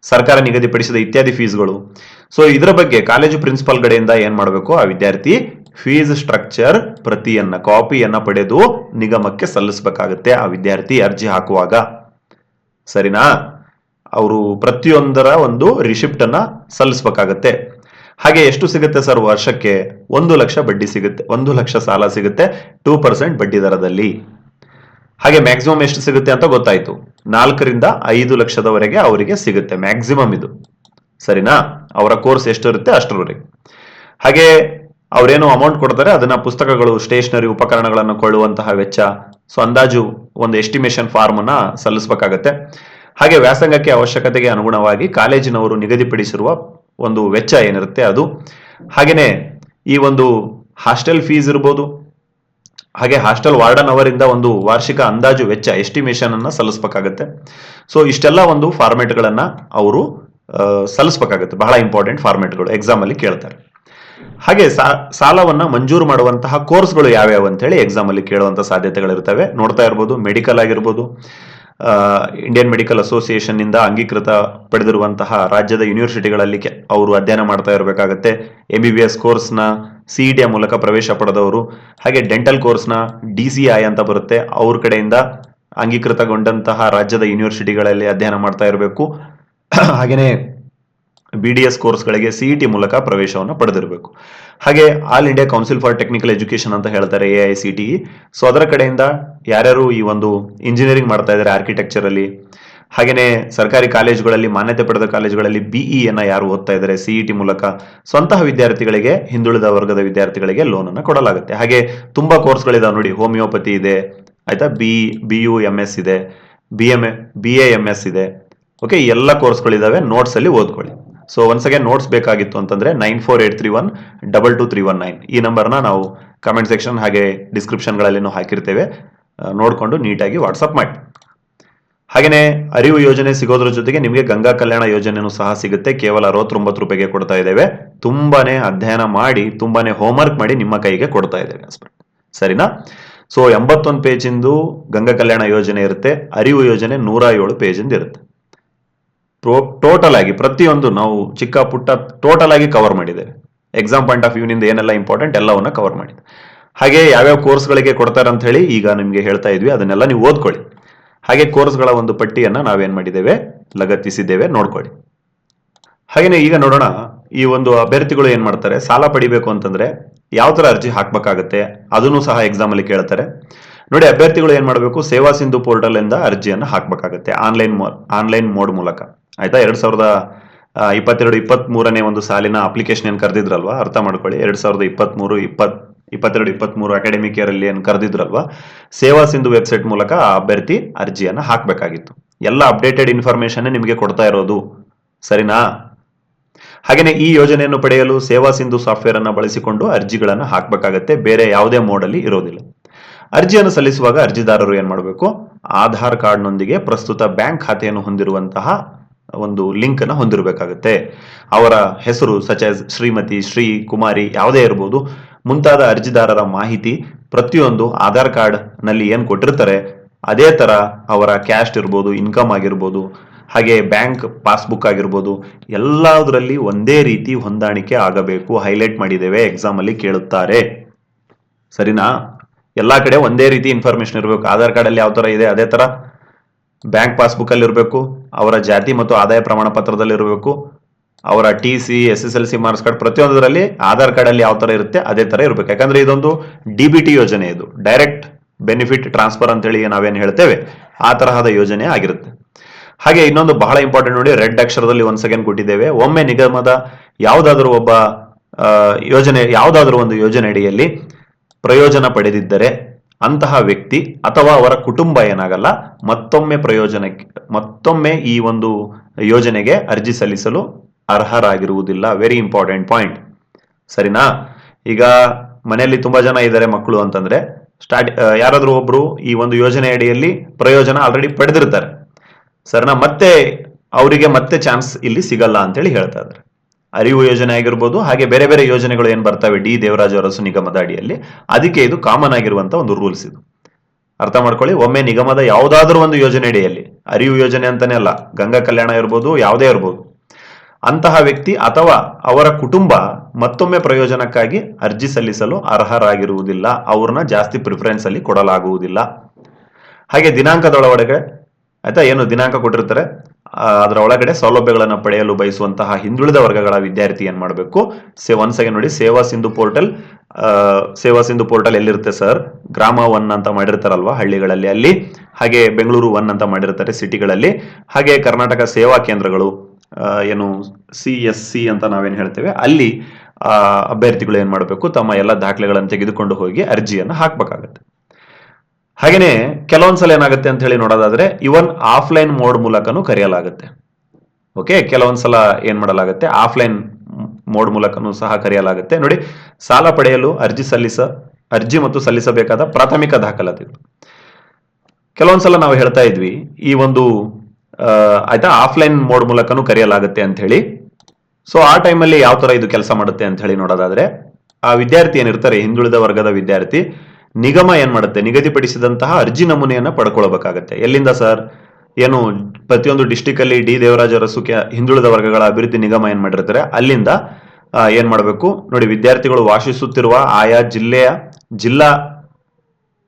ಸರ್ಕಾರ ನಿಗದಿಪಡಿಸಿದ ಇತ್ಯಾದಿ ಫೀಸ್ಗಳು ಸೊ ಇದರ ಬಗ್ಗೆ ಕಾಲೇಜು ಪ್ರಿನ್ಸಿಪಾಲ್ ಕಡೆಯಿಂದ ಏನ್ ಮಾಡಬೇಕು? ಆ ವಿದ್ಯಾರ್ಥಿ ಫೀಸ್ ಸ್ಟ್ರಕ್ಚರ್ ಪ್ರತಿಯನ್ನ, ಕಾಪಿಯನ್ನ ಪಡೆದು ನಿಗಮಕ್ಕೆ ಸಲ್ಲಿಸಬೇಕಾಗುತ್ತೆ ಆ ವಿದ್ಯಾರ್ಥಿ ಅರ್ಜಿ ಹಾಕುವಾಗ. ಸರಿನಾ? ಅವರು ಪ್ರತಿಯೊಂದರ ಒಂದು ರಿಸಿಪ್ಟ್ ಅನ್ನ ಸಲ್ಲಿಸಬೇಕಾಗತ್ತೆ. ಹಾಗೆ ಎಷ್ಟು ಸಿಗುತ್ತೆ ಸರ್ ವರ್ಷಕ್ಕೆ? ಒಂದು ಲಕ್ಷ ಬಡ್ಡಿ ಸಿಗುತ್ತೆ, ಒಂದು ಲಕ್ಷ ಸಾಲ ಸಿಗುತ್ತೆ ಟೂ ಪರ್ಸೆಂಟ್ ಬಡ್ಡಿ ದರದಲ್ಲಿ. ಹಾಗೆ ಮ್ಯಾಕ್ಸಿಮಮ್ ಎಷ್ಟು ಸಿಗುತ್ತೆ ಅಂತ ಗೊತ್ತಾಯ್ತು. ನಾಲ್ಕರಿಂದ ಐದು ಲಕ್ಷದವರೆಗೆ ಅವರಿಗೆ ಸಿಗುತ್ತೆ ಮ್ಯಾಕ್ಸಿಮಮ್ ಇದು. ಸರಿನಾ? ಅವರ ಕೋರ್ಸ್ ಎಷ್ಟು ಇರುತ್ತೆ ಅಷ್ಟರವರೆಗೆ. ಹಾಗೆ ಅವರೇನು ಅಮೌಂಟ್ ಕೊಡ್ತಾರೆ, ಅದನ್ನ ಪುಸ್ತಕಗಳು ಸ್ಟೇಷನರಿ ಉಪಕರಣಗಳನ್ನು ಕೊಳ್ಳುವಂತಹ ವೆಚ್ಚ. ಸೊ ಅಂದಾಜು ಒಂದು ಎಸ್ಟಿಮೇಷನ್ ಫಾರ್ಮ್ ಅನ್ನ ಸಲ್ಲಿಸಬೇಕಾಗತ್ತೆ. ಹಾಗೆ ವ್ಯಾಸಂಗಕ್ಕೆ ಅವಶ್ಯಕತೆಗೆ ಅನುಗುಣವಾಗಿ ಕಾಲೇಜಿನವರು ನಿಗದಿಪಡಿಸಿರುವ ಒಂದು ವೆಚ್ಚ ಏನಿರುತ್ತೆ ಅದು. ಹಾಗೆಯೇ ಈ ಒಂದು ಹಾಸ್ಟೆಲ್ ಫೀಸ್ ಇರ್ಬೋದು, ಹಾಗೆ ಹಾಸ್ಟೆಲ್ ವಾರ್ಡನ್ ಅವರಿಂದ ಒಂದು ವಾರ್ಷಿಕ ಅಂದಾಜು ವೆಚ್ಚ ಎಸ್ಟಿಮೇಷನ್ ಅನ್ನ ಸಲ್ಲಿಸಬೇಕಾಗತ್ತೆ. ಸೊ ಇಷ್ಟೆಲ್ಲ ಒಂದು ಫಾರ್ಮೆಟ್ಗಳನ್ನ ಅವರು ಸಲ್ಲಿಸಬೇಕಾಗುತ್ತೆ. ಬಹಳ ಇಂಪಾರ್ಟೆಂಟ್ ಫಾರ್ಮೆಟ್ಗಳು ಎಕ್ಸಾಮ್ ಅಲ್ಲಿ ಕೇಳ್ತಾರೆ. ಹಾಗೆ ಸಾ- ಸಾಲವನ್ನ ಮಂಜೂರು ಮಾಡುವಂತಹ ಕೋರ್ಸ್ಗಳು ಯಾವ್ಯಾವ ಅಂತ ಹೇಳಿ ಎಕ್ಸಾಮ್ ಅಲ್ಲಿ ಕೇಳುವಂತ ಸಾಧ್ಯತೆಗಳಿರ್ತವೆ. ನೋಡ್ತಾ ಇರ್ಬೋದು ಮೆಡಿಕಲ್ ಆಗಿರ್ಬೋದು ಇಂಡಿಯನ್ ಮೆಡಿಕಲ್ ಅಸೋಸಿಯೇಷನ್ನಿಂದ ಅಂಗೀಕೃತ ಪಡೆದಿರುವಂತಹ ರಾಜ್ಯದ ಯೂನಿವರ್ಸಿಟಿಗಳಲ್ಲಿ ಅವರು ಅಧ್ಯಯನ ಮಾಡ್ತಾ ಇರಬೇಕಾಗತ್ತೆ. ಎಂ ಬಿ ಬಿ ಎಸ್ ಕೋರ್ಸ್ನ ಸಿಇಟಿಯ ಮೂಲಕ ಪ್ರವೇಶ ಪಡೆದವರು, ಹಾಗೆ ಡೆಂಟಲ್ ಕೋರ್ಸ್ನ ಡಿ ಸಿ ಐ ಅಂತ ಬರುತ್ತೆ. ಅವ್ರ ಕಡೆಯಿಂದ ಅಂಗೀಕೃತಗೊಂಡಂತಹ ರಾಜ್ಯದ ಯೂನಿವರ್ಸಿಟಿಗಳಲ್ಲಿ ಅಧ್ಯಯನ ಮಾಡ್ತಾ ಇರಬೇಕು. ಹಾಗೇನೆ ಬಿ ಡಿ ಎಸ್ ಕೋರ್ಸ್ಗಳಿಗೆ ಸಿಇಟಿ ಮೂಲಕ ಪ್ರವೇಶವನ್ನು ಪಡೆದಿರಬೇಕು. ಹಾಗೆ all India council for technical education ಅಂತ ಹೇಳ್ತಾರೆ A I C T so ಅದರ ಕಡೆಯಿಂದ ಯಾರ್ಯಾರು ಈ ಒಂದು ಇಂಜಿನಿಯರಿಂಗ್ ಮಾಡ್ತಾ ಇದ್ದಾರೆ ಆರ್ಕಿಟೆಕ್ಚರ್ ಅಲ್ಲಿ, ಹಾಗೇನೆ ಸರ್ಕಾರಿ ಕಾಲೇಜುಗಳಲ್ಲಿ, ಮಾನ್ಯತೆ ಪಡೆದ ಕಾಲೇಜುಗಳಲ್ಲಿ ಬಿಇಯನ್ನು ಅನ್ನ ಯಾರು ಓದ್ತಾ ಇದ್ದಾರೆ ಸಿಇಟಿ ಮೂಲಕ, ಸ್ವಂತಹ ವಿದ್ಯಾರ್ಥಿಗಳಿಗೆ, ಹಿಂದುಳಿದ ವರ್ಗದ ವಿದ್ಯಾರ್ಥಿಗಳಿಗೆ ಲೋನ್ ಅನ್ನು ಕೊಡಲಾಗುತ್ತೆ. ಹಾಗೆ ತುಂಬಾ ಕೋರ್ಸ್ಗಳಿದಾವೆ ನೋಡಿ ಹೋಮಿಯೋಪತಿ ಇದೆ, ಆಯ್ತಾ? B B U M S ಇದೆ B M B A M S ಇದೆ. ಓಕೆ ಎಲ್ಲ ಕೋರ್ಸ್ಗಳಿದಾವೆ ನೋಟ್ಸ್ ಅಲ್ಲಿ ಓದ್ಕೊಳ್ಳಿ. ಸೊ ಒನ್ಸ್ ಅಗೇನ್ ನೋಟ್ಸ್ ಬೇಕಾಗಿತ್ತು ಅಂತಂದ್ರೆ nine four eight three one double two three one nine ಈ ನಂಬರ್ನ ನಾವು ಕಮೆಂಟ್ ಸೆಕ್ಷನ್ ಹಾಗೆ ಡಿಸ್ಕ್ರಿಪ್ಷನ್ಗಳಲ್ಲಿ ಹಾಕಿರ್ತೇವೆ. ನೋಡಿಕೊಂಡು ನೀಟಾಗಿ ವಾಟ್ಸಪ್ ಮಾಡಿ. ಹಾಗೆಯೇ ಅರಿವು ಯೋಜನೆ ಸಿಗೋದ್ರ ಜೊತೆಗೆ ನಿಮಗೆ ಗಂಗಾ ಕಲ್ಯಾಣ ಯೋಜನೆಯೂ ಸಹ ಸಿಗುತ್ತೆ. ಕೇವಲ ಅರವತ್ತೊಂಬತ್ತು ರೂಪಾಯಿಗೆ ಕೊಡ್ತಾ ಇದ್ದೇವೆ. ತುಂಬಾನೇ ಅಧ್ಯಯನ ಮಾಡಿ, ತುಂಬಾನೇ ಹೋಮ್ವರ್ಕ್ ಮಾಡಿ ನಿಮ್ಮ ಕೈಗೆ ಕೊಡ್ತಾ ಇದ್ದೇವೆ. ಸರಿನಾ? ಸೊ ಎಂಬತ್ತೊಂದು ಪೇಜಿಂದು ಗಂಗಾ ಕಲ್ಯಾಣ ಯೋಜನೆ ಇರುತ್ತೆ. ಅರಿವು ಯೋಜನೆ ನೂರ ಏಳು ಪೇಜಿಂದ ಇರುತ್ತೆ. ಟೋಟಲ್ ಆಗಿ ಪ್ರತಿಯೊಂದು ನಾವು ಚಿಕ್ಕ ಪುಟ್ಟ ಟೋಟಲ್ ಆಗಿ ಕವರ್ ಮಾಡಿದ್ದೇವೆ. ಎಕ್ಸಾಮ್ ಪಾಯಿಂಟ್ ಆಫ್ ವ್ಯೂನಿಂದ ಏನೆಲ್ಲ ಇಂಪಾರ್ಟೆಂಟ್ ಎಲ್ಲವನ್ನ ಕವರ್ ಮಾಡಿದೆ ಹಾಗೆ ಯಾವ್ಯಾವ ಕೋರ್ಸ್ಗಳಿಗೆ ಕೊಡ್ತಾರೆ ಅಂತ ಹೇಳಿ ಈಗ ನಿಮಗೆ ಹೇಳ್ತಾ ಇದ್ವಿ, ಅದನ್ನೆಲ್ಲ ನೀವು ಓದ್ಕೊಳ್ಳಿ. ಹಾಗೆ ಕೋರ್ಸ್ಗಳ ಒಂದು ಪಟ್ಟಿಯನ್ನ ನಾವೇನ್ ಮಾಡಿದ್ದೇವೆ? ಲಗತ್ತಿಸಿದ್ದೇವೆ, ನೋಡ್ಕೊಳ್ಳಿ. ಹಾಗೆಯೇ ಈಗ ನೋಡೋಣ, ಈ ಒಂದು ಅಭ್ಯರ್ಥಿಗಳು ಏನು ಮಾಡ್ತಾರೆ? ಸಾಲ ಪಡಿಬೇಕು ಅಂತಂದ್ರೆ ಯಾವ ತರ ಅರ್ಜಿ ಹಾಕಬೇಕಾಗುತ್ತೆ? ಅದನ್ನು ಸಹ ಎಕ್ಸಾಮ್ ಅಲ್ಲಿ ಕೇಳ್ತಾರೆ. ನೋಡಿ, ಅಭ್ಯರ್ಥಿಗಳು ಏನು ಮಾಡಬೇಕು? ಸೇವಾ ಸಿಂಧು ಪೋರ್ಟಲ್ ಇಂದ ಅರ್ಜಿಯನ್ನ ಹಾಕ್ಬೇಕಾಗತ್ತೆ ಆನ್ಲೈನ್ ಆನ್ಲೈನ್ ಮೋಡ್ ಮೂಲಕ. ಆಯ್ತಾ? ಎರಡ್ ಸಾವಿರದ ಇಪ್ಪತ್ತೆರಡು ಇಪ್ಪತ್ತ್ ಮೂರನೇ ಒಂದು ಸಾಲಿನ ಅಪ್ಲಿಕೇಶನ್ ಏನು ಕರೆದಿದ್ರಲ್ವಾ? ಅರ್ಥ ಮಾಡ್ಕೊಳ್ಳಿ. ಎರಡ್ ಸಾವಿರದ ಇಪ್ಪತ್ತ್ ಮೂರು ಇಪ್ಪತ್, ಇಪ್ಪತ್ತೆರಡು ಇಪ್ಪತ್ತ್ ಮೂರು ಅಕಾಡೆಮಿಕ್ ಇಯರ್ ಅಲ್ಲಿ ಏನ್ ಕರೆದಿದ್ರಲ್ವಾ? ಸೇವಾ ಸಿಂಧು ವೆಬ್ಸೈಟ್ ಮೂಲಕ ಆ ಅಭ್ಯರ್ಥಿ ಅರ್ಜಿಯನ್ನು ಹಾಕಬೇಕಾಗಿತ್ತು. ಎಲ್ಲ ಅಪ್ಡೇಟೆಡ್ ಇನ್ಫಾರ್ಮೇಶನ್ ನಿಮಗೆ ಕೊಡ್ತಾ ಇರೋದು. ಸರಿನಾ? ಹಾಗೆಯೇ ಈ ಯೋಜನೆಯನ್ನು ಪಡೆಯಲು ಸೇವಾ ಸಿಂಧು ಸಾಫ್ಟ್ವೇರ್ ಅನ್ನು ಬಳಸಿಕೊಂಡು ಅರ್ಜಿಗಳನ್ನು ಹಾಕಬೇಕಾಗತ್ತೆ. ಬೇರೆ ಯಾವುದೇ ಮೋಡ್ ಅಲ್ಲಿ ಇರೋದಿಲ್ಲ. ಅರ್ಜಿಯನ್ನು ಸಲ್ಲಿಸುವಾಗ ಅರ್ಜಿದಾರರು ಏನು ಮಾಡಬೇಕು? ಆಧಾರ್ ಕಾರ್ಡ್ನೊಂದಿಗೆ ಪ್ರಸ್ತುತ ಬ್ಯಾಂಕ್ ಖಾತೆಯನ್ನು ಹೊಂದಿರುವಂತಹ ಒಂದು ಲಿಂಕ್ ಅನ್ನು ಹೊಂದಿರಬೇಕಾಗುತ್ತೆ. ಅವರ ಹೆಸರು ಸಚ್ ಆಸ್ ಶ್ರೀಮತಿ, ಶ್ರೀ, ಕುಮಾರಿ ಯಾವುದೇ ಇರಬಹುದು ಮುಂತಾದ ಅರ್ಜಿದಾರರ ಮಾಹಿತಿ ಪ್ರತಿಯೊಂದು ಆಧಾರ್ ಕಾರ್ಡ್ನಲ್ಲಿ ಏನು ಕೊಟ್ಟಿರ್ತಾರೆ, ಅದೇ ತರ ಅವರ ಕ್ಯಾಸ್ಟ್ ಇರ್ಬೋದು ಇನ್ಕಮ್ ಆಗಿರ್ಬೋದು, ಹಾಗೆ ಬ್ಯಾಂಕ್ ಪಾಸ್ಬುಕ್ ಆಗಿರ್ಬೋದು, ಎಲ್ಲದರಲ್ಲಿ ಒಂದೇ ರೀತಿ ಹೊಂದಾಣಿಕೆ ಆಗಬೇಕು ಹೈಲೈಟ್ ಮಾಡಿದ್ದೇವೆ ಎಕ್ಸಾಮ್ ಅಲ್ಲಿ ಕೇಳುತ್ತಾರೆ. ಸರಿನಾ? ಎಲ್ಲಾ ಕಡೆ ಒಂದೇ ರೀತಿ ಇನ್ಫಾರ್ಮೇಶನ್ ಇರಬೇಕು, ಆಧಾರ್ ಕಾರ್ಡ್ ಅಲ್ಲಿ ಯಾವ ತರ ಇದೆ, ಅದೇ ತರ ಬ್ಯಾಂಕ್ ಪಾಸ್ಬುಕ್ ಅಲ್ಲಿ ಇರಬೇಕು ಅವರ ಜಾತಿ ಮತ್ತು ಆದಾಯ ಪ್ರಮಾಣ ಪತ್ರದಲ್ಲಿ ಇರಬೇಕು ಅವರ T C, S S L C marks card ಪ್ರತಿಯೊಂದರಲ್ಲಿ Aadhaar card ಅಲ್ಲಿ ಯಾವ ತರ ಇರುತ್ತೆ ಅದೇ ತರ ಇರಬೇಕು. ಯಾಕಂದ್ರೆ ಇದೊಂದು ಡಿ ಬಿ ಟಿ ಯೋಜನೆ ಇದು. ಡೈರೆಕ್ಟ್ ಬೆನಿಫಿಟ್ ಟ್ರಾನ್ಸ್ಫರ್ ಅಂತೇಳಿ ನಾವೇನು ಹೇಳ್ತೇವೆ, ಆ ತರಹದ ಯೋಜನೆ ಆಗಿರುತ್ತೆ. ಹಾಗೆ ಇನ್ನೊಂದು ಬಹಳ ಇಂಪಾರ್ಟೆಂಟ್ ನೋಡಿ, ರೆಡ್ ಅಕ್ಷರದಲ್ಲಿ ಒಂದು ಸೆಕೆಂಡ್ ಕೊಟ್ಟಿದ್ದೇವೆ. ಒಮ್ಮೆ ನಿಗಮದ ಯಾವುದಾದ್ರೂ ಒಬ್ಬ ಯೋಜನೆ, ಯಾವುದಾದ್ರೂ ಒಂದು ಯೋಜನೆ ಅಡಿಯಲ್ಲಿ ಪ್ರಯೋಜನ ಪಡೆದಿದ್ದರೆ ಅಂತಹ ವ್ಯಕ್ತಿ ಅಥವಾ ಅವರ ಕುಟುಂಬ ಏನಾಗಲ್ಲ, ಮತ್ತೊಮ್ಮೆ ಪ್ರಯೋಜನಕ್ಕೆ, ಮತ್ತೊಮ್ಮೆ ಈ ಒಂದು ಯೋಜನೆಗೆ ಅರ್ಜಿ ಸಲ್ಲಿಸಲು ಅರ್ಹರಾಗಿರುವುದಿಲ್ಲ. ವೆರಿ ಇಂಪಾರ್ಟೆಂಟ್ ಪಾಯಿಂಟ್ ಸರಿನಾ? ಈಗ ಮನೆಯಲ್ಲಿ ತುಂಬಾ ಜನ ಇದ್ದಾರೆ ಮಕ್ಕಳು ಅಂತಂದ್ರೆ, ಸ್ಟಾರ್ಟ್ ಯಾರಾದ್ರೂ ಒಬ್ರು ಈ ಒಂದು ಯೋಜನೆ ಅಡಿಯಲ್ಲಿ ಪ್ರಯೋಜನ ಆಲ್ರೆಡಿ ಪಡೆದಿರ್ತಾರೆ. ಸರಿನಾ? ಮತ್ತೆ ಅವರಿಗೆ ಮತ್ತೆ ಚಾನ್ಸ್ ಇಲ್ಲಿ ಸಿಗಲ್ಲ ಅಂತೇಳಿ ಹೇಳ್ತಾ ಇದ್ದಾರೆ. ಅರಿವು ಯೋಜನೆ ಆಗಿರ್ಬೋದು, ಹಾಗೆ ಬೇರೆ ಬೇರೆ ಯೋಜನೆಗಳು ಏನ್ ಬರ್ತವೆ? ಡಿ. ದೇವರಾಜ ಅರಸು ನಿಗಮದ ಅಡಿಯಲ್ಲಿ. ಅದಕ್ಕೆ ಇದು ಕಾಮನ್ ಆಗಿರುವಂತ ಒಂದು ರೂಲ್ಸ್ ಇದು. ಅರ್ಥ ಮಾಡ್ಕೊಳ್ಳಿ, ಒಮ್ಮೆ ನಿಗಮದ ಯಾವುದಾದ್ರೂ ಒಂದು ಯೋಜನೆ ಅಡಿಯಲ್ಲಿ, ಅರಿವು ಯೋಜನೆ ಅಂತಾನೆ ಅಲ್ಲ, ಗಂಗಾ ಕಲ್ಯಾಣ ಇರ್ಬೋದು, ಯಾವುದೇ ಇರ್ಬೋದು, ಅಂತಹ ವ್ಯಕ್ತಿ ಅಥವಾ ಅವರ ಕುಟುಂಬ ಮತ್ತೊಮ್ಮೆ ಪ್ರಯೋಜನಕ್ಕಾಗಿ ಅರ್ಜಿ ಸಲ್ಲಿಸಲು ಅರ್ಹರಾಗಿರುವುದಿಲ್ಲ. ಅವ್ರನ್ನ ಜಾಸ್ತಿ ಪ್ರಿಫರೆನ್ಸ್ ಅಲ್ಲಿ ಕೊಡಲಾಗುವುದಿಲ್ಲ. ಹಾಗೆ ದಿನಾಂಕದೊಳಗಡೆ ಆಯ್ತಾ, ಏನು ದಿನಾಂಕ ಕೊಟ್ಟಿರ್ತಾರೆ? ಅದರ ಒಳಗಡೆ ಸೌಲಭ್ಯಗಳನ್ನು ಪಡೆಯಲು ಬಯಸುವಂತಹ ಹಿಂದುಳಿದ ವರ್ಗಗಳ ವಿದ್ಯಾರ್ಥಿ ಏನ್ ಮಾಡಬೇಕು? ಸೇ ಒನ್ ಸೆಕೆಂಡ್ ನೋಡಿ, ಸೇವಾ ಸಿಂಧು ಪೋರ್ಟಲ್ ಸೇವಾ ಸಿಂಧು ಪೋರ್ಟಲ್ ಎಲ್ಲಿರುತ್ತೆ ಸರ್? ಗ್ರಾಮ ಒನ್ ಅಂತ ಮಾಡಿರ್ತಾರಲ್ವಾ ಹಳ್ಳಿಗಳಲ್ಲಿ ಅಲ್ಲಿ, ಹಾಗೆ ಬೆಂಗಳೂರು ಒನ್ ಅಂತ ಮಾಡಿರ್ತಾರೆ ಸಿಟಿಗಳಲ್ಲಿ. ಹಾಗೆ ಕರ್ನಾಟಕ ಸೇವಾ ಕೇಂದ್ರಗಳು ಏನು ಸಿ ಎಸ್ ಸಿ ಅಂತ ನಾವೇನ್ ಹೇಳ್ತೇವೆ, ಅಲ್ಲಿ ಅಭ್ಯರ್ಥಿಗಳು ಏನ್ ಮಾಡಬೇಕು? ತಮ್ಮ ಎಲ್ಲ ದಾಖಲೆಗಳನ್ನು ತೆಗೆದುಕೊಂಡು ಹೋಗಿ ಅರ್ಜಿಯನ್ನು ಹಾಕ್ಬೇಕಾಗತ್ತೆ. ಹಾಗೇನೆ ಕೆಲವೊಂದ್ಸಲ ಏನಾಗುತ್ತೆ ಅಂತ ಹೇಳಿ ನೋಡೋದಾದ್ರೆ ಇವನ್ ಆಫ್ಲೈನ್ ಮೋಡ್ ಮೂಲಕನೂ ಕರೆಯಲಾಗುತ್ತೆ. ಓಕೆ ಕೆಲವೊಂದ್ಸಲ ಏನ್ ಮಾಡಲಾಗುತ್ತೆ? ಆಫ್ಲೈನ್ ಮೋಡ್ ಮೂಲಕನೂ ಸಹ ಕರೆಯಲಾಗುತ್ತೆ. ನೋಡಿ, ಸಾಲ ಪಡೆಯಲು ಅರ್ಜಿ ಸಲ್ಲಿಸ, ಅರ್ಜಿ ಮತ್ತು ಸಲ್ಲಿಸಬೇಕಾದ ಪ್ರಾಥಮಿಕ ದಾಖಲಾತಿಗಳು ಕೆಲವೊಂದ್ಸಲ ನಾವು ಹೇಳ್ತಾ ಇದ್ವಿ, ಈ ಒಂದು ಆಯ್ತಾ ಆಫ್ಲೈನ್ ಮೋಡ್ ಮೂಲಕನೂ ಕರೆಯಲಾಗುತ್ತೆ ಅಂತ ಹೇಳಿ. ಸೊ ಆ ಟೈಮಲ್ಲಿ ಯಾವ ತರ ಇದು ಕೆಲಸ ಮಾಡುತ್ತೆ ಅಂತ ಹೇಳಿ ನೋಡೋದಾದ್ರೆ, ಆ ವಿದ್ಯಾರ್ಥಿ ಏನಿರ್ತಾರೆ, ಹಿಂದುಳಿದ ವರ್ಗದ ವಿದ್ಯಾರ್ಥಿ ನಿಗಮ ಏನ್ ಮಾಡುತ್ತೆ? ನಿಗದಿಪಡಿಸಿದಂತಹ ಅರ್ಜಿ ನಮೂನೆಯನ್ನ ಪಡ್ಕೊಳ್ಬೇಕಾಗತ್ತೆ. ಎಲ್ಲಿಂದ ಸರ್? ಏನು ಪ್ರತಿಯೊಂದು ಡಿಸ್ಟಿಕ್ ಅಲ್ಲಿ ಡಿ. ದೇವರಾಜ ಅರಸು ಕೆ- ಹಿಂದುಳಿದ ವರ್ಗಗಳ ಅಭಿವೃದ್ಧಿ ನಿಗಮ ಏನ್ ಮಾಡಿರ್ತಾರೆ? ಅಲ್ಲಿಂದ ಏನ್ ಮಾಡಬೇಕು? ನೋಡಿ, ವಿದ್ಯಾರ್ಥಿಗಳು ವಾಸಿಸುತ್ತಿರುವ ಆಯಾ ಜಿಲ್ಲೆಯ ಜಿಲ್ಲಾ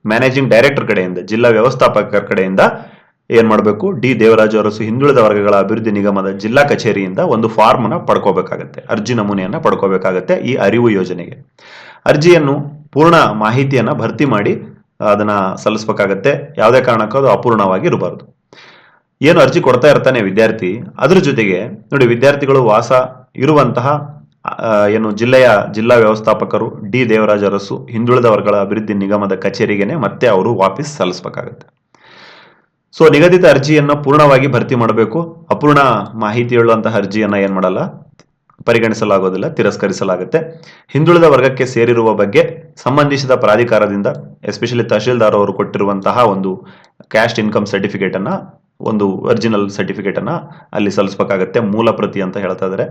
ಮ್ಯಾನೇಜಿಂಗ್ ಡೈರೆಕ್ಟರ್ ಕಡೆಯಿಂದ, ಜಿಲ್ಲಾ ವ್ಯವಸ್ಥಾಪಕರ ಕಡೆಯಿಂದ ಏನ್ ಮಾಡಬೇಕು? ಡಿ. ದೇವರಾಜ ಅರಸು ಹಿಂದುಳಿದ ವರ್ಗಗಳ ಅಭಿವೃದ್ಧಿ ನಿಗಮದ ಜಿಲ್ಲಾ ಕಚೇರಿಯಿಂದ ಒಂದು ಫಾರ್ಮ್ನ ಪಡ್ಕೋಬೇಕಾಗತ್ತೆ ಅರ್ಜಿ ನಮೂನೆಯನ್ನ ಪಡ್ಕೋಬೇಕಾಗತ್ತೆ ಈ ಅರಿವು ಯೋಜನೆಗೆ. ಅರ್ಜಿಯನ್ನು ಪೂರ್ಣ ಮಾಹಿತಿಯನ್ನ ಭರ್ತಿ ಮಾಡಿ ಅದನ್ನ ಸಲ್ಲಿಸ್ಬೇಕಾಗತ್ತೆ. ಯಾವುದೇ ಕಾರಣಕ್ಕೂ ಅದು ಅಪೂರ್ಣವಾಗಿ ಇರಬಾರದು. ಏನು ಅರ್ಜಿ ಕೊಡ್ತಾ ಇರ್ತಾನೆ ವಿದ್ಯಾರ್ಥಿ, ಅದ್ರ ಜೊತೆಗೆ ನೋಡಿ ವಿದ್ಯಾರ್ಥಿಗಳು ವಾಸ ಇರುವಂತಹ ಏನು ಜಿಲ್ಲೆಯ ಜಿಲ್ಲಾ ವ್ಯವಸ್ಥಾಪಕರು, ಡಿ ದೇವರಾಜ ಅರಸು ಹಿಂದುಳಿದ ವರ್ಗಗಳ ಅಭಿವೃದ್ಧಿ ನಿಗಮದ ಕಚೇರಿಗೆನೆ ಮತ್ತೆ ಅವರು ವಾಪಸ್ ಸಲ್ಲಿಸಬೇಕಾಗತ್ತೆ. ಸೊ ನಿಗದಿತ ಅರ್ಜಿಯನ್ನ ಪೂರ್ಣವಾಗಿ ಭರ್ತಿ ಮಾಡಬೇಕು. ಅಪೂರ್ಣ ಮಾಹಿತಿಯುಳ್ಳಂತಹ ಅರ್ಜಿಯನ್ನ ಏನ್ ಮಾಡಲ್ಲ? ಪರಿಗಣಿಸಲಾಗೋದಿಲ್ಲ ತಿರಸ್ಕರಿಸಲಾಗುತ್ತೆ. ಹಿಂದುಳಿದ ವರ್ಗಕ್ಕೆ ಸೇರಿರುವ ಬಗ್ಗೆ ಸಂಬಂಧಿಸಿದ ಪ್ರಾಧಿಕಾರದಿಂದ ಎಸ್ಪೆಷಲಿ ತಹಶೀಲ್ದಾರ್ ಅವರು ಕೊಟ್ಟಿರುವಂತಹ ಒಂದು ಕ್ಯಾಸ್ಟ್ ಇನ್ಕಮ್ ಸರ್ಟಿಫಿಕೇಟ್ ಅನ್ನ, ಒಂದು ಒರಿಜಿನಲ್ ಸರ್ಟಿಫಿಕೇಟ್ ಅನ್ನ ಅಲ್ಲಿ ಸಲ್ಲಿಸಬೇಕಾಗತ್ತೆ, ಮೂಲ ಪ್ರತಿ ಅಂತ ಹೇಳ್ತಾ ಇದ್ದಾರೆ